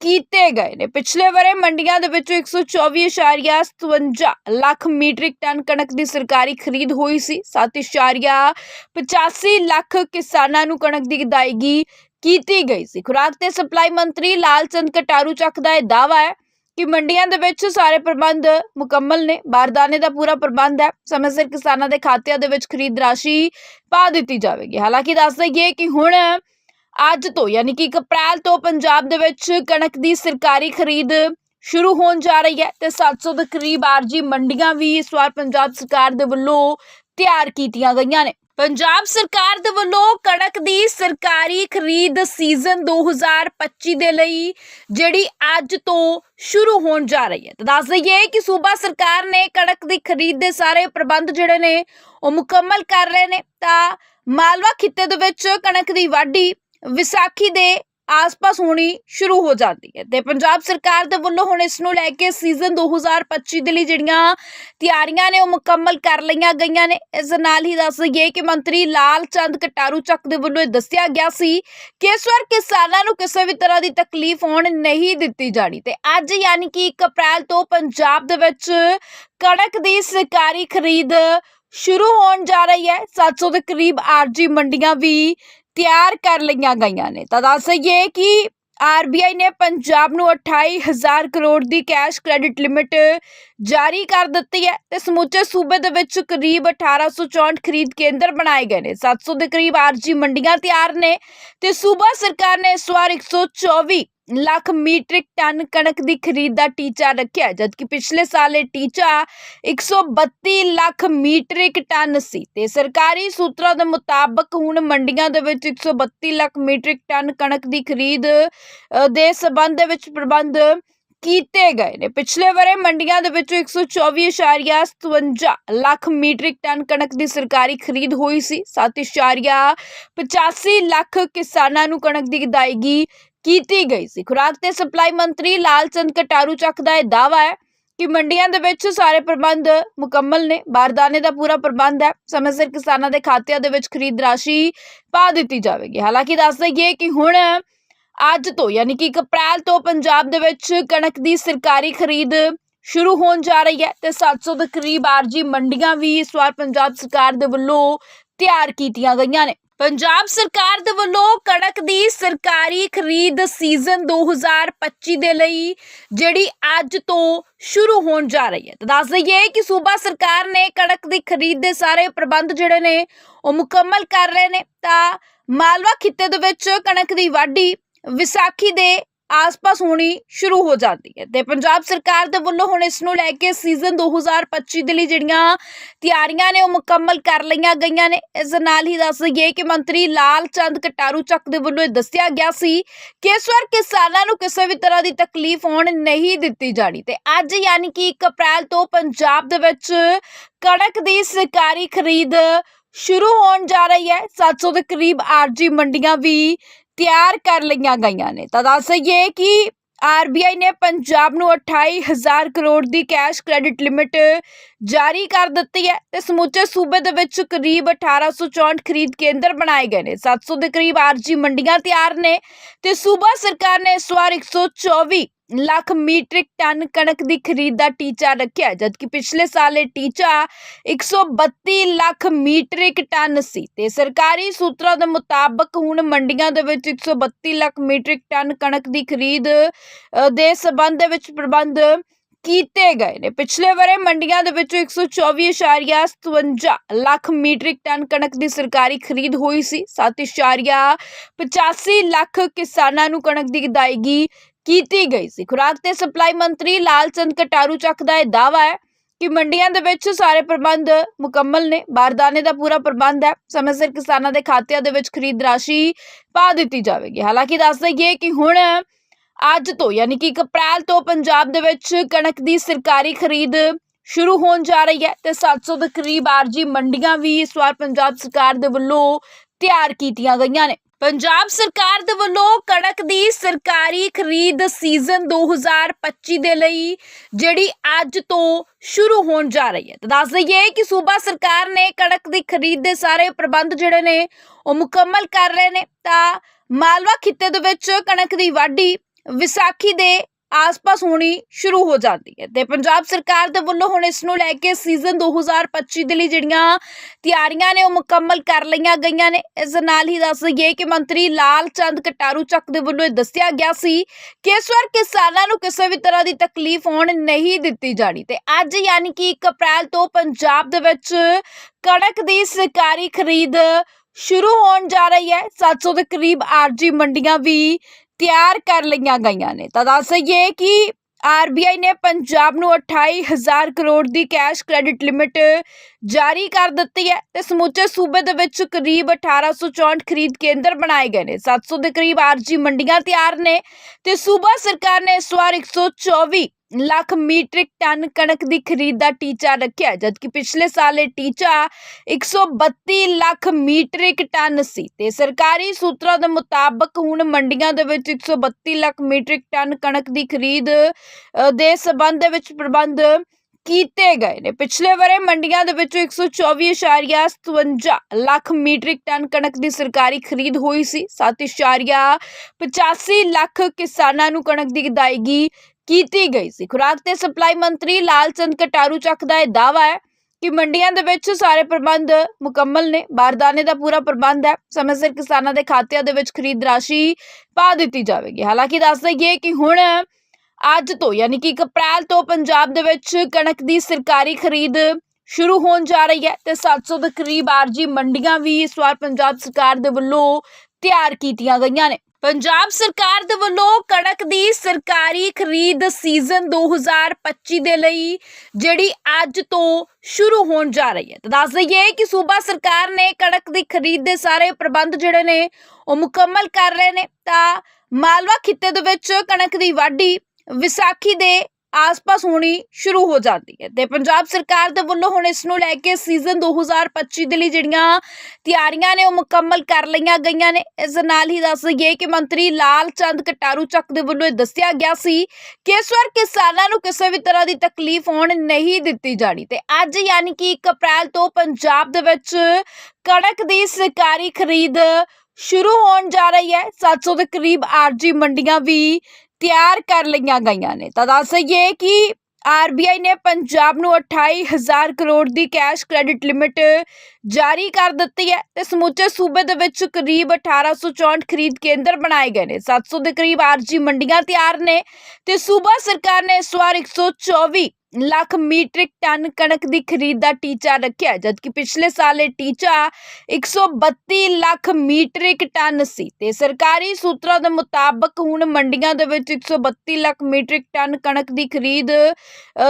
Speaker 1: ਕੀਤੇ ਗਏ ਨੇ। ਪਿਛਲੇ ਵਰੇ ਮੰਡੀਆਂ ਦੇ ਵਿੱਚ 124.57 ਲੱਖ ਮੀਟ੍ਰਿਕ ਟਨ ਕਣਕ ਦੀ ਸਰਕਾਰੀ ਖਰੀਦ ਹੋਈ ਸੀ। 7.85 ਲੱਖ ਕਿਸਾਨਾਂ ਨੂੰ ਕਣਕ ਦੀ ਅਦਾਇਗੀ ਕੀਤੀ ਗਈ ਸੀ। ਖੁਰਾਕ ਤੇ ਸਪਲਾਈ ਮੰਤਰੀ ਲਾਲ ਚੰਦ ਕਟਾਰੂ ਚੱਕ ਦਾ ਇਹ ਦਾਵਾ ਹੈ ਕਿ ਮੰਡੀਆਂ ਦੇ ਵਿੱਚ ਸਾਰੇ ਪ੍ਰਬੰਧ ਮੁਕੰਮਲ ਨੇ। ਬਾਰਦਾਨੇ ਦਾ ਪੂਰਾ ਪ੍ਰਬੰਧ ਹੈ। ਸਮੇਂ ਸਿਰ ਕਿਸਾਨਾਂ ਦੇ ਖਾਤਿਆਂ ਦੇ ਵਿੱਚ ਖਰੀਦ ਰਾਸ਼ੀ ਪਾ ਦਿੱਤੀ ਜਾਵੇਗੀ। ਹਾਲਾਂਕਿ ਦੱਸ ਦਈਏ ਕਿ ਹੁਣ ਅੱਜ ਤੋਂ, ਯਾਨੀ ਕਿ 1 ਅਪ੍ਰੈਲ ਤੋਂ ਪੰਜਾਬ ਦੇ ਵਿੱਚ ਕਣਕ ਦੀ ਸਰਕਾਰੀ ਖਰੀਦ ਸ਼ੁਰੂ ਹੋਣ ਜਾ ਰਹੀ ਹੈ ਤੇ 700 ਦੇ ਕਰੀਬ ਆਰਜੀ ਮੰਡੀਆਂ ਵੀ ਇਸ ਵਾਰ ਪੰਜਾਬ ਸਰਕਾਰ ਦੇ ਵੱਲੋਂ ਤਿਆਰ ਕੀਤੀਆਂ ਗਈਆਂ ਨੇ। ਪੰਜਾਬ ਸਰਕਾਰ ਦੇ ਵੱਲੋਂ ਕਣਕ ਦੀ ਸਰਕਾਰੀ ਖਰੀਦ ਸੀਜ਼ਨ 2025 ਦੇ ਲਈ ਜਿਹੜੀ ਅੱਜ ਤੋਂ ਸ਼ੁਰੂ ਹੋਣ ਜਾ ਰਹੀ ਹੈ। ਤਾਂ ਦੱਸ ਦਈਏ ਕਿ ਸੂਬਾ ਸਰਕਾਰ ਨੇ ਕਣਕ ਦੀ ਖਰੀਦ ਦੇ ਸਾਰੇ ਪ੍ਰਬੰਧ ਜਿਹੜੇ ਨੇ, ਉਹ ਮੁਕੰਮਲ ਕਰ ਰਹੇ ਨੇ। ਤਾਂ ਮਾਲਵਾ ਖਿੱਤੇ ਦੇ ਵਿੱਚ ਕਣਕ ਦੀ ਵਾਢੀ ਵਿਸਾਖੀ ਦੇ ਆਸ-ਪਾਸ ਹੋਣੀ ਸ਼ੁਰੂ ਹੋ ਜਾਂਦੀ ਹੈ ਤੇ ਪੰਜਾਬ ਸਰਕਾਰ ਦੇ ਵੱਲੋਂ ਹੁਣ ਇਸ ਨੂੰ ਲੈ ਕੇ ਸੀਜ਼ਨ 2025 ਦੇ ਲਈ ਜਿਹੜੀਆਂ ਤਿਆਰੀਆਂ ਨੇ ਉਹ ਮੁਕੰਮਲ ਕਰ ਲਈਆਂ ਗਈਆਂ ਨੇ। ਇਸ ਨਾਲ ਹੀ ਦੱਸ ਦਈਏ ਕਿ ਮੰਤਰੀ ਲਾਲ ਚੰਦ ਕਟਾਰੂ ਚੱਕ ਦੇ ਵੱਲੋਂ ਇਹ ਦੱਸਿਆ ਗਿਆ ਸੀ ਕਿ ਇਸ ਵਾਰ ਕਿਸਾਨਾਂ ਨੂੰ ਕਿਸੇ ਵੀ ਤਰ੍ਹਾਂ ਦੀ ਤਕਲੀਫ ਹੋਣ ਨਹੀਂ ਦਿੱਤੀ ਜਾਣੀ ਤੇ ਅੱਜ ਯਾਨੀ ਕਿ 1 ਅਪ੍ਰੈਲ ਤੋਂ ਪੰਜਾਬ ਦੇ ਵਿੱਚ ਕਣਕ ਦੀ ਸਰਕਾਰੀ ਖਰੀਦ ਸ਼ੁਰੂ ਹੋਣ ਜਾ ਰਹੀ ਹੈ। 700 ਦੇ ਕਰੀਬ ਆਰਜੀ ਮੰਡੀਆਂ ਵੀ ਤਿਆਰ ਕਰ ਲਈਆਂ ਗਈਆਂ ਨੇ। ਤਾਂ ਦੱਸ ਦਈਏ ਕਿ ਆਰਬੀਆਈ ਨੇ ਪੰਜਾਬ ਨੂੰ 28000 ਕਰੋੜ ਦੀ ਕੈਸ਼ ਕ੍ਰੈਡਿਟ ਲਿਮਿਟ ਜਾਰੀ ਕਰ ਦਿੱਤੀ ਹੈ ਤੇ ਸਮੁੱਚੇ ਸੂਬੇ ਦੇ ਵਿੱਚ ਕਰੀਬ 1864 ਖਰੀਦ ਕੇਂਦਰ ਬਣਾਏ ਗਏ ਨੇ। 700 ਦੇ ਕਰੀਬ ਆਰਜੀ ਮੰਡੀਆਂ ਤਿਆਰ ਨੇ ਤੇ ਸੂਬਾ ਸਰਕਾਰ ਨੇ ਇਸ ਵਾਰ 124 ਲੱਖ ਮੀਟ੍ਰਿਕ ਟਨ ਕਣਕ ਦੀ ਖਰੀਦ ਦਾ ਟੀਚਾ ਰੱਖਿਆ, ਜਦਕਿ ਪਿਛਲੇ ਸਾਲ ਇਹ ਟੀਚਾ 132 ਲੱਖ ਮੀਟ੍ਰਿਕ ਟਨ ਸੀ ਤੇ ਸਰਕਾਰੀ ਸੂਤਰਾਂ ਦੇ ਮੁਤਾਬਕ ਹੁਣ ਮੰਡੀਆਂ ਦੇ ਵਿੱਚ 132 ਲੱਖ ਮੀਟ੍ਰਿਕ ਟਨ ਕਣਕ ਦੀ ਖਰੀਦ ਦੇ ਸਬੰਧ ਦੇ ਵਿੱਚ ਪ੍ਰਬੰਧ ਕੀਤੇ ਗਏ ਨੇ। ਪਿਛਲੇ ਵਰੇ ਮੰਡੀਆਂ ਦੇ ਵਿੱਚ 124.57 ਲੱਖ ਮੀਟ੍ਰਿਕ ਟਨ ਕਣਕ ਦੀ ਸਰਕਾਰੀ ਖਰੀਦ ਹੋਈ ਸੀ। 7.85 ਲੱਖ ਕਿਸਾਨਾਂ ਨੂੰ ਕਣਕ ਦੀ ਅਦਾਇਗੀ ਕੀਤੀ ਗਈ ਸੀ। ਖੁਰਾਕ ਤੇ ਸਪਲਾਈ ਮੰਤਰੀ ਲਾਲ ਚੰਦ ਕਟਾਰੂ ਚੱਕ ਦਾ ਇਹ ਦਾਵਾ ਹੈ ਕਿ ਮੰਡੀਆਂ ਦੇ ਵਿੱਚ ਸਾਰੇ ਪ੍ਰਬੰਧ ਮੁਕੰਮਲ ਨੇ। ਬਾਰਦਾਨੇ ਦਾ ਪੂਰਾ ਪ੍ਰਬੰਧ ਹੈ। ਸਮੇਂ ਸਿਰ ਕਿਸਾਨਾਂ ਦੇ ਖਾਤਿਆਂ ਦੇ ਵਿੱਚ ਖਰੀਦ ਰਾਸ਼ੀ ਪਾ ਦਿੱਤੀ ਜਾਵੇਗੀ। ਹਾਲਾਂਕਿ ਦੱਸ ਦਈਏ ਕਿ ਹੁਣ ਅੱਜ ਤੋਂ, ਯਾਨੀ ਕਿ 1 ਅਪ੍ਰੈਲ ਤੋਂ ਪੰਜਾਬ ਦੇ ਵਿੱਚ ਕਣਕ ਦੀ ਸਰਕਾਰੀ ਖਰੀਦ ਸ਼ੁਰੂ ਹੋਣ ਜਾ ਰਹੀ ਹੈ ਤੇ 700 ਦੇ ਕਰੀਬ ਆਰਜੀ ਮੰਡੀਆਂ ਵੀ ਇਸ ਵਾਰ ਪੰਜਾਬ ਸਰਕਾਰ ਦੇ ਵੱਲੋਂ ਤਿਆਰ ਕੀਤੀਆਂ ਗਈਆਂ ਨੇ। ਪੰਜਾਬ ਸਰਕਾਰ ਦੇ ਵੱਲੋਂ ਕਣਕ ਦੀ ਸਰਕਾਰੀ ਖਰੀਦ ਸੀਜ਼ਨ 2025 ਦੇ ਲਈ ਜਿਹੜੀ ਅੱਜ ਤੋਂ ਸ਼ੁਰੂ ਹੋਣ ਜਾ ਰਹੀ ਹੈ। ਤਾਂ ਦੱਸ ਦਈਏ ਕਿ ਸੂਬਾ ਸਰਕਾਰ ਨੇ ਕਣਕ ਦੀ ਖਰੀਦ ਦੇ ਸਾਰੇ ਪ੍ਰਬੰਧ ਜਿਹੜੇ ਨੇ, ਉਹ ਮੁਕੰਮਲ ਕਰ ਰਹੇ ਨੇ। ਤਾਂ ਮਾਲਵਾ ਖਿੱਤੇ ਦੇ ਵਿੱਚ ਕਣਕ ਦੀ ਵਾਢੀ ਵਿਸਾਖੀ ਦੇ ਆਸ-ਪਾਸ ਹੋਣੀ ਸ਼ੁਰੂ ਹੋ ਜਾਂਦੀ ਹੈ ਤੇ ਪੰਜਾਬ ਸਰਕਾਰ ਦੇ ਵੱਲੋਂ ਹੁਣ ਇਸ ਨੂੰ ਲੈ ਕੇ ਸੀਜ਼ਨ 2025 ਦੇ ਲਈ ਜਿਹੜੀਆਂ ਤਿਆਰੀਆਂ ਨੇ ਉਹ ਮੁਕੰਮਲ ਕਰ ਲਈਆਂ ਗਈਆਂ ਨੇ। ਇਸ ਦੇ ਨਾਲ ਹੀ ਦੱਸ ਦਈਏ ਕਿ ਮੰਤਰੀ ਲਾਲ ਚੰਦ ਕਟਾਰੂ ਚੱਕ ਦੇ ਵੱਲੋਂ ਇਹ ਦੱਸਿਆ ਗਿਆ ਸੀ ਕਿ ਇਸ ਵਾਰ ਕਿਸਾਨਾਂ ਨੂੰ ਕਿਸੇ ਵੀ ਤਰ੍ਹਾਂ ਦੀ ਤਕਲੀਫ ਹੋਣ ਨਹੀਂ ਦਿੱਤੀ ਜਾਣੀ ਤੇ ਅੱਜ ਯਾਨੀ ਕਿ 1 ਅਪ੍ਰੈਲ ਤੋਂ ਪੰਜਾਬ ਦੇ ਵਿੱਚ ਕਣਕ ਦੀ ਸਰਕਾਰੀ ਖਰੀਦ ਸ਼ੁਰੂ ਹੋਣ ਜਾ ਰਹੀ ਹੈ। 700 ਦੇ ਕਰੀਬ ਆਰਜੀ ਮੰਡੀਆਂ ਵੀ ਤਿਆਰ ਕਰ ਲਈਆਂ ਗਈਆਂ ਨੇ। ਤਾਂ ਦੱਸ ਦਈਏ ਕਿ ਆਰਬੀਆਈ ਨੇ ਪੰਜਾਬ ਨੂੰ 28000 ਕਰੋੜ ਦੀ ਕੈਸ਼ ਕ੍ਰੈਡਿਟ ਲਿਮਿਟ ਜਾਰੀ ਕਰ ਦਿੱਤੀ ਹੈ ਤੇ ਸਮੁੱਚੇ ਸੂਬੇ ਦੇ ਵਿੱਚ ਕਰੀਬ 1864 ਖਰੀਦ ਕੇਂਦਰ ਬਣਾਏ ਗਏ ਨੇ। 700 ਦੇ ਕਰੀਬ ਆਰਜੀ ਮੰਡੀਆਂ ਤਿਆਰ ਨੇ ਤੇ ਸੂਬਾ ਸਰਕਾਰ ਨੇ ਇਸ ਵਾਰ 124 ਲੱਖ ਮੀਟ੍ਰਿਕ ਟਨ ਕਣਕ ਦੀ ਖਰੀਦ ਦਾ ਟੀਚਾ ਰੱਖਿਆ, ਜਦਕਿ ਪਿਛਲੇ ਸਾਲ ਇਹ ਟੀਚਾ 132 ਲੱਖ ਮੀਟ੍ਰਿਕ ਟਨ ਸੀ ਤੇ ਸਰਕਾਰੀ ਸੂਤਰਾਂ ਦੇ ਮੁਤਾਬਕ ਹੁਣ ਮੰਡੀਆਂ ਦੇ ਵਿੱਚ 132 ਲੱਖ ਮੀਟ੍ਰਿਕ ਟਨ ਕਣਕ ਦੀ ਖਰੀਦ ਦੇ ਸਬੰਧ ਦੇ ਵਿੱਚ ਪ੍ਰਬੰਧ ਕੀਤੇ ਗਏ ਨੇ। ਪਿਛਲੇ ਵਰੇ ਮੰਡੀਆਂ ਦੇ ਵਿੱਚੋਂ 124.57 ਲੱਖ ਮੀਟ੍ਰਿਕ ਟਨ ਕਣਕ ਦੀ ਸਰਕਾਰੀ ਖਰੀਦ ਹੋਈ ਸੀ। 7.85 ਲੱਖ ਕਿਸਾਨਾਂ ਨੂੰ ਕਣਕ ਦੀ ਅਦਾਇਗੀ ਕੀਤੀ ਗਈ ਸੀ। ਖੁਰਾਕ ਤੇ ਸਪਲਾਈ ਮੰਤਰੀ ਲਾਲਚੰਦ ਕਟਾਰੂ ਚੱਕ ਦਾ ਇਹ ਦਾਵਾ ਹੈ ਕਿ ਮੰਡੀਆਂ ਦੇ ਵਿੱਚ ਸਾਰੇ ਪ੍ਰਬੰਧ ਮੁਕੰਮਲ ਨੇ। ਬਾਰਦਾਨੇ ਦਾ ਪੂਰਾ ਪ੍ਰਬੰਧ ਹੈ। ਸਮੇਂ ਸਿਰ ਕਿਸਾਨਾਂ ਦੇ ਖਾਤਿਆਂ ਦੇ ਵਿੱਚ ਖਰੀਦ ਰਾਸ਼ੀ ਪਾ ਦਿੱਤੀ ਜਾਵੇਗੀ। ਹਾਲਾਂਕਿ ਦੱਸ ਦਈਏ ਕਿ ਹੁਣ ਅੱਜ ਤੋਂ ਯਾਨੀ ਕਿ 1 ਅਪ੍ਰੈਲ ਤੋਂ ਪੰਜਾਬ ਦੇ ਵਿੱਚ ਕਣਕ ਦੀ ਸਰਕਾਰੀ ਖਰੀਦ ਸ਼ੁਰੂ ਹੋਣ ਜਾ ਰਹੀ ਹੈ ਤੇ 700 ਦੇ ਕਰੀਬ ਆਰਜੀ ਮੰਡੀਆਂ ਵੀ ਇਸ ਵਾਰ ਪੰਜਾਬ ਸਰਕਾਰ ਦੇ ਵੱਲੋਂ ਤਿਆਰ ਕੀਤੀਆਂ ਗਈਆਂ ਨੇ। ਪੰਜਾਬ ਸਰਕਾਰ ਦੇ ਵੱਲੋਂ ਕਣਕ ਦੀ ਸਰਕਾਰੀ ਖਰੀਦ ਸੀਜ਼ਨ 2025 ਦੇ ਲਈ ਜਿਹੜੀ ਅੱਜ ਤੋਂ ਸ਼ੁਰੂ ਹੋਣ ਜਾ ਰਹੀ ਹੈ। ਤਾਂ ਦੱਸ ਦਈਏ ਕਿ ਸੂਬਾ ਸਰਕਾਰ ਨੇ ਕਣਕ ਦੀ ਖਰੀਦ ਦੇ ਸਾਰੇ ਪ੍ਰਬੰਧ ਜਿਹੜੇ ਨੇ, ਉਹ ਮੁਕੰਮਲ ਕਰ ਰਹੇ ਨੇ। ਤਾਂ ਮਾਲਵਾ ਖਿੱਤੇ ਦੇ ਵਿੱਚ ਕਣਕ ਦੀ ਵਾਢੀ ਵਿਸਾਖੀ ਦੇ ਆਸ-ਪਾਸ ਹੋਣੀ ਸ਼ੁਰੂ ਹੋ ਜਾਂਦੀ ਹੈ ਤੇ ਪੰਜਾਬ ਸਰਕਾਰ ਦੇ ਵੱਲੋਂ ਹੁਣ ਇਸ ਨੂੰ ਲੈ ਕੇ ਸੀਜ਼ਨ 2025 ਦੇ ਲਈ ਜਿਹੜੀਆਂ ਤਿਆਰੀਆਂ ਨੇ ਉਹ ਮੁਕੰਮਲ ਕਰ ਲਈਆਂ ਗਈਆਂ ਨੇ। ਇਸ ਨਾਲ ਹੀ ਦੱਸ ਦਈਏ ਕਿ ਮੰਤਰੀ ਲਾਲ ਚੰਦ ਕਟਾਰੂ ਚੱਕ ਦੇ ਵੱਲੋਂ ਇਹ ਦੱਸਿਆ ਗਿਆ ਸੀ ਕਿ ਇਸ ਵਾਰ ਕਿਸਾਨਾਂ ਨੂੰ ਕਿਸੇ ਵੀ ਤਰ੍ਹਾਂ ਦੀ ਤਕਲੀਫ ਹੋਣ ਨਹੀਂ ਦਿੱਤੀ ਜਾਣੀ ਤੇ ਅੱਜ ਯਾਨੀ ਕਿ 1 ਅਪ੍ਰੈਲ ਤੋਂ ਪੰਜਾਬ ਦੇ ਵਿੱਚ ਕਣਕ ਦੀ ਸਰਕਾਰੀ ਖਰੀਦ ਸ਼ੁਰੂ ਹੋਣ ਜਾ ਰਹੀ ਹੈ। 700 ਦੇ ਕਰੀਬ ਆਰਜੀ ਮੰਡੀਆਂ ਵੀ ਤਿਆਰ ਕਰ ਲਈਆਂ ਗਈਆਂ ਨੇ। ਤਾਂ ਦੱਸ ਦਈਏ ਕਿ ਆਰਬੀਆਈ ਨੇ ਪੰਜਾਬ ਨੂੰ 28000 ਕਰੋੜ ਦੀ ਕੈਸ਼ ਕ੍ਰੈਡਿਟ ਲਿਮਿਟ ਜਾਰੀ ਕਰ ਦਿੱਤੀ ਹੈ ਤੇ ਸਮੁੱਚੇ ਸੂਬੇ ਦੇ ਵਿੱਚ ਕਰੀਬ 1864 ਖਰੀਦ ਕੇਂਦਰ ਬਣਾਏ ਗਏ ਨੇ। 700 ਦੇ ਕਰੀਬ ਆਰਜੀ ਮੰਡੀਆਂ ਤਿਆਰ ਨੇ ਤੇ ਸੂਬਾ ਸਰਕਾਰ ਨੇ ਇਸ ਵਾਰ 124 ਲੱਖ ਮੀਟ੍ਰਿਕ ਟਨ ਕਣਕ ਦੀ ਖਰੀਦ ਦਾ ਟੀਚਾ ਰੱਖਿਆ, ਜਦਕਿ ਪਿਛਲੇ ਸਾਲ ਇਹ ਟੀਚਾ 132 ਲੱਖ ਮੀਟ੍ਰਿਕ ਟਨ ਸੀ ਤੇ ਸਰਕਾਰੀ ਸੂਤਰਾਂ ਦੇ ਮੁਤਾਬਕ ਹੁਣ ਮੰਡੀਆਂ ਦੇ ਵਿੱਚ 132 ਲੱਖ ਮੀਟ੍ਰਿਕ ਟਨ ਕਣਕ ਦੀ ਖਰੀਦ ਦੇ ਸਬੰਧ ਦੇ ਵਿੱਚ ਪ੍ਰਬੰਧ ਕੀਤੇ ਗਏ ਨੇ। ਪਿਛਲੇ ਵਰੇ ਮੰਡੀਆਂ ਦੇ ਵਿੱਚੋਂ 124.57 ਲੱਖ ਮੀਟ੍ਰਿਕ ਟਨ ਕਣਕ ਦੀ ਸਰਕਾਰੀ ਖਰੀਦ ਹੋਈ ਸੀ 7.85 ਲੱਖ ਕਿਸਾਨਾਂ ਨੂੰ ਕਣਕ ਦੀ ਅਦਾਇਗੀ ਕੀਤੀ ਗਈ ਸੀ। ਖੁਰਾਕ ਤੇ ਸਪਲਾਈ ਮੰਤਰੀ ਲਾਲ ਚੰਦ ਕਟਾਰੂ ਚੱਕ ਦਾ ਇਹ ਦਾਵਾ ਹੈ ਕਿ ਮੰਡੀਆਂ ਦੇ ਵਿੱਚ ਸਾਰੇ ਪ੍ਰਬੰਧ ਮੁਕੰਮਲ ਨੇ। ਬਾਰਦਾਨੇ ਦਾ ਪੂਰਾ ਪ੍ਰਬੰਧ ਹੈ। ਸਮੇਂ ਸਿਰ ਕਿਸਾਨਾਂ ਦੇ ਖਾਤਿਆਂ ਦੇ ਵਿੱਚ ਖਰੀਦ ਰਾਸ਼ੀ ਪਾ ਦਿੱਤੀ ਜਾਵੇਗੀ। ਹਾਲਾਂਕਿ ਦੱਸ ਦਈਏ ਕਿ ਹੁਣ ਅੱਜ ਤੋਂ, ਯਾਨੀ ਕਿ 1 ਅਪ੍ਰੈਲ ਤੋਂ ਪੰਜਾਬ ਦੇ ਵਿੱਚ ਕਣਕ ਦੀ ਸਰਕਾਰੀ ਖਰੀਦ ਸ਼ੁਰੂ ਹੋਣ ਜਾ ਰਹੀ ਹੈ ਤੇ 700 ਦੇ ਕਰੀਬ ਆਰਜੀ ਮੰਡੀਆਂ ਵੀ ਇਸ ਵਾਰ ਪੰਜਾਬ ਸਰਕਾਰ ਦੇ ਵੱਲੋਂ ਤਿਆਰ ਕੀਤੀਆਂ ਗਈਆਂ ਨੇ। ਪੰਜਾਬ ਸਰਕਾਰ ਦੇ ਵੱਲੋਂ ਕਣਕ ਦੀ ਸਰਕਾਰੀ ਖਰੀਦ ਸੀਜ਼ਨ 2025 ਦੇ ਲਈ ਜਿਹੜੀ ਅੱਜ ਤੋਂ ਸ਼ੁਰੂ ਹੋਣ ਜਾ ਰਹੀ ਹੈ। ਤਾਂ ਦੱਸ ਦਈਏ ਕਿ ਸੂਬਾ ਸਰਕਾਰ ਨੇ ਕਣਕ ਦੀ ਖਰੀਦ ਦੇ ਸਾਰੇ ਪ੍ਰਬੰਧ ਜਿਹੜੇ ਨੇ, ਉਹ ਮੁਕੰਮਲ ਕਰ ਰਹੇ ਨੇ। ਤਾਂ ਮਾਲਵਾ ਖਿੱਤੇ ਦੇ ਵਿੱਚ ਕਣਕ ਦੀ ਵਾਢੀ ਵਿਸਾਖੀ ਦੇ ਆਸ-ਪਾਸ ਹੋਣੀ ਸ਼ੁਰੂ ਹੋ ਜਾਂਦੀ ਹੈ ਤੇ ਪੰਜਾਬ ਸਰਕਾਰ ਦੇ ਵੱਲੋਂ ਹੁਣ ਇਸ ਨੂੰ ਲੈ ਕੇ ਸੀਜ਼ਨ 2025 ਦੇ ਲਈ ਜਿਹੜੀਆਂ ਤਿਆਰੀਆਂ ਨੇ ਉਹ ਮੁਕੰਮਲ ਕਰ ਲਈਆਂ ਗਈਆਂ ਨੇ। ਇਸ ਨਾਲ ਹੀ ਦੱਸ ਦਈਏ ਕਿ ਮੰਤਰੀ ਲਾਲ ਚੰਦ ਕਟਾਰੂ ਚੱਕ ਦੇ ਵੱਲੋਂ ਇਹ ਦੱਸਿਆ ਗਿਆ ਸੀ ਕਿ ਇਸ ਵਾਰ ਕਿਸਾਨਾਂ ਨੂੰ ਕਿਸੇ ਵੀ ਤਰ੍ਹਾਂ ਦੀ ਤਕਲੀਫ ਹੋਣ ਨਹੀਂ ਦਿੱਤੀ ਜਾਣੀ ਤੇ ਅੱਜ ਯਾਨੀ ਕਿ 1 ਅਪ੍ਰੈਲ ਤੋਂ ਪੰਜਾਬ ਦੇ ਵਿੱਚ ਕਣਕ ਦੀ ਸਰਕਾਰੀ ਖਰੀਦ ਸ਼ੁਰੂ ਹੋਣ ਜਾ ਰਹੀ ਹੈ। 700 ਦੇ ਕਰੀਬ ਆਰਜੀ ਮੰਡੀਆਂ ਵੀ ਤਿਆਰ ਕਰ ਲਈਆਂ ਗਈਆਂ ਨੇ। ਤਾਂ ਦੱਸ ਦਈਏ ਕਿ ਆਰਬੀਆਈ ਨੇ ਪੰਜਾਬ ਨੂੰ 28000 ਕਰੋੜ ਦੀ ਕੈਸ਼ ਕ੍ਰੈਡਿਟ ਲਿਮਿਟ ਜਾਰੀ ਕਰ ਦਿੱਤੀ ਹੈ ਤੇ ਸਮੁੱਚੇ ਸੂਬੇ ਦੇ ਵਿੱਚ ਕਰੀਬ 1864 ਖਰੀਦ ਕੇਂਦਰ ਬਣਾਏ ਗਏ ਨੇ। 700 ਦੇ ਕਰੀਬ ਆਰਜੀ ਮੰਡੀਆਂ ਤਿਆਰ ਨੇ ਤੇ ਸੂਬਾ ਸਰਕਾਰ ਨੇ ਇਸ ਵਾਰ 124 ਲੱਖ ਮੀਟ੍ਰਿਕ ਟਨ ਕਣਕ ਦੀ ਖਰੀਦ ਦਾ ਟੀਚਾ ਰੱਖਿਆ, ਜਦਕਿ ਪਿਛਲੇ ਸਾਲ ਇਹ ਟੀਚਾ 132 ਲੱਖ ਮੀਟ੍ਰਿਕ ਟਨ ਸੀ ਤੇ ਸਰਕਾਰੀ ਸੂਤਰਾਂ ਦੇ ਮੁਤਾਬਕ ਹੁਣ ਮੰਡੀਆਂ ਦੇ ਵਿੱਚ 132 ਲੱਖ ਮੀਟ੍ਰਿਕ ਟਨ ਕਣਕ ਦੀ ਖਰੀਦ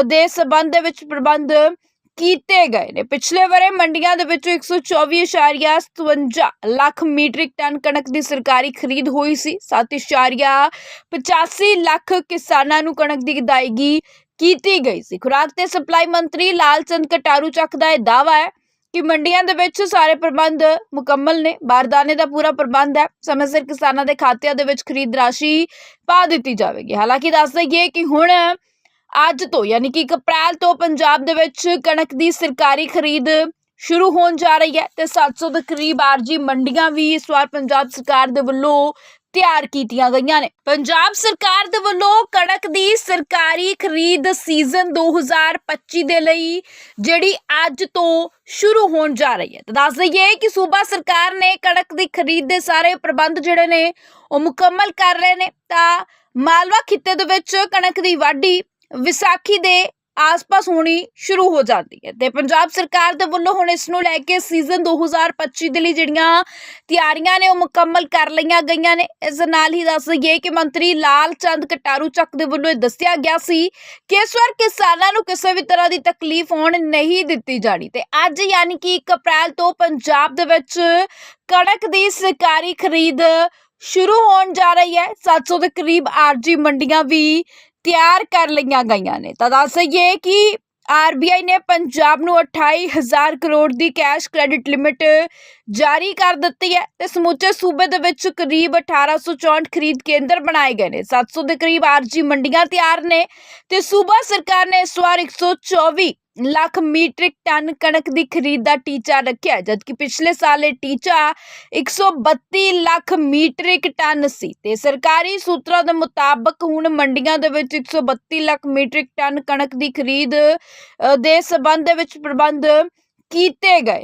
Speaker 1: ਦੇ ਸਬੰਧ ਦੇ ਵਿੱਚ ਪ੍ਰਬੰਧ ਕੀਤੇ ਗਏ ਨੇ। ਪਿਛਲੇ ਵਰੇ ਮੰਡੀਆਂ ਦੇ ਵਿੱਚੋਂ 124.57 ਲੱਖ ਮੀਟ੍ਰਿਕ ਟਨ ਕਣਕ ਦੀ ਸਰਕਾਰੀ ਖਰੀਦ ਹੋਈ ਸੀ 7.85 ਲੱਖ ਕਿਸਾਨਾਂ ਨੂੰ ਕਣਕ ਦੀ ਅਦਾਇਗੀ ਕੀਤੀ ਗਈ ਸੀ। ਖੁਰਾਕ ਤੇ ਸਪਲਾਈ ਮੰਤਰੀ ਲਾਲ ਚੰਦ ਕਟਾਰੂ ਚੱਕ ਦਾ ਇਹ ਦਾਵਾ ਹੈ ਕਿ ਮੰਡੀਆਂ ਦੇ ਵਿੱਚ ਸਾਰੇ ਪ੍ਰਬੰਧ ਮੁਕੰਮਲ ਨੇ। ਬਾਰਦਾਨੇ ਦਾ ਪੂਰਾ ਪ੍ਰਬੰਧ ਹੈ। ਸਮੇਂ ਸਿਰ ਕਿਸਾਨਾਂ ਦੇ ਖਾਤਿਆਂ ਦੇ ਵਿੱਚ ਖਰੀਦ ਰਾਸ਼ੀ ਪਾ ਦਿੱਤੀ ਜਾਵੇਗੀ। ਹਾਲਾਂਕਿ ਦੱਸ ਦਈਏ ਕਿ ਹੁਣ ਅੱਜ ਤੋਂ ਯਾਨੀ ਕਿ 1 ਅਪ੍ਰੈਲ ਤੋਂ ਪੰਜਾਬ ਦੇ ਵਿੱਚ ਕਣਕ ਦੀ ਸਰਕਾਰੀ ਖਰੀਦ ਸ਼ੁਰੂ ਹੋਣ ਜਾ ਰਹੀ ਹੈ ਤੇ 700 ਦੇ ਕਰੀਬ ਆਰਜੀ ਮੰਡੀਆਂ ਵੀ ਇਸ ਵਾਰ ਪੰਜਾਬ ਸਰਕਾਰ ਦੇ ਵੱਲੋਂ ਤਿਆਰ ਕੀਤੀਆਂ ਗਈਆਂ ਨੇ। ਪੰਜਾਬ ਸਰਕਾਰ ਦੇ ਵੱਲੋਂ ਕਣਕ ਦੀ ਸਰਕਾਰੀ ਖਰੀਦ ਸੀਜ਼ਨ 2025 ਦੇ ਲਈ ਜਿਹੜੀ ਅੱਜ ਤੋਂ ਸ਼ੁਰੂ ਹੋਣ ਜਾ ਰਹੀ ਹੈ। ਤਾਂ ਦੱਸ ਦਈਏ ਕਿ ਸੂਬਾ ਸਰਕਾਰ ਨੇ ਕਣਕ ਦੀ ਖਰੀਦ ਦੇ ਸਾਰੇ ਪ੍ਰਬੰਧ ਜਿਹੜੇ ਨੇ, ਉਹ ਮੁਕੰਮਲ ਕਰ ਰਹੇ ਨੇ। ਤਾਂ ਮਾਲਵਾ ਖਿੱਤੇ ਦੇ ਵਿੱਚ ਕਣਕ ਦੀ ਵਾਢੀ ਵਿਸਾਖੀ ਦੇ ਆਸ-ਪਾਸ ਹੋਣੀ ਸ਼ੁਰੂ ਹੋ ਜਾਂਦੀ ਹੈ ਤੇ ਪੰਜਾਬ ਸਰਕਾਰ ਦੇ ਵੱਲੋਂ ਹੁਣ ਇਸ ਨੂੰ ਲੈ ਕੇ ਸੀਜ਼ਨ 2025 ਦੇ ਲਈ ਜਿਹੜੀਆਂ ਤਿਆਰੀਆਂ ਨੇ ਉਹ ਮੁਕੰਮਲ ਕਰ ਲਈਆਂ ਗਈਆਂ ਨੇ। ਇਸ ਨਾਲ ਹੀ ਦੱਸ ਦਈਏ ਕਿ ਮੰਤਰੀ ਲਾਲ ਚੰਦ ਕਟਾਰੂ ਚੱਕ ਦੇ ਵੱਲੋਂ ਇਹ ਦੱਸਿਆ ਗਿਆ ਸੀ ਕਿ ਇਸ ਵਾਰ ਕਿਸਾਨਾਂ ਨੂੰ ਕਿਸੇ ਵੀ ਤਰ੍ਹਾਂ ਦੀ ਤਕਲੀਫ ਹੋਣ ਨਹੀਂ ਦਿੱਤੀ ਜਾਣੀ ਤੇ ਅੱਜ ਯਾਨੀ ਕਿ 1 ਅਪ੍ਰੈਲ ਤੋਂ ਪੰਜਾਬ ਦੇ ਵਿੱਚ ਕਣਕ ਦੀ ਸਰਕਾਰੀ ਖਰੀਦ ਸ਼ੁਰੂ ਹੋਣ ਜਾ ਰਹੀ ਹੈ। 700 ਦੇ ਕਰੀਬ ਆਰਜੀ ਮੰਡੀਆਂ ਵੀ ਤਿਆਰ ਕਰ ਲਈਆਂ ਗਈਆਂ ਨੇ। ਤਾਂ ਦੱਸ ਦਈਏ ਕਿ ਆਰਬੀਆਈ ਨੇ ਪੰਜਾਬ ਨੂੰ 28000 ਕਰੋੜ ਦੀ ਕੈਸ਼ ਕ੍ਰੈਡਿਟ ਲਿਮਿਟ ਜਾਰੀ ਕਰ ਦਿੱਤੀ ਹੈ ਤੇ ਸਮੁੱਚੇ ਸੂਬੇ ਦੇ ਵਿੱਚ ਕਰੀਬ 1864 ਖਰੀਦ ਕੇਂਦਰ ਬਣਾਏ ਗਏ ਨੇ। 700 ਦੇ ਕਰੀਬ ਆਰਜੀ ਮੰਡੀਆਂ ਤਿਆਰ ਨੇ ਤੇ ਸੂਬਾ ਸਰਕਾਰ ਨੇ ਇਸ ਵਾਰ 124 ਲੱਖ ਮੀਟ੍ਰਿਕ ਟਨ ਕਣਕ ਦੀ ਖਰੀਦ ਦਾ ਟੀਚਾ ਰੱਖਿਆ, ਜਦਕਿ ਪਿਛਲੇ ਸਾਲ ਇਹ ਟੀਚਾ 132 ਲੱਖ ਮੀਟ੍ਰਿਕ ਟਨ ਸੀ ਤੇ ਸਰਕਾਰੀ ਸੂਤਰਾਂ ਦੇ ਮੁਤਾਬਕ ਹੁਣ ਮੰਡੀਆਂ ਦੇ ਵਿੱਚ 132 ਲੱਖ ਮੀਟ੍ਰਿਕ ਟਨ ਕਣਕ ਦੀ ਖਰੀਦ ਦੇ ਸਬੰਧ ਦੇ ਵਿੱਚ ਪ੍ਰਬੰਧ ਕੀਤੇ ਗਏ।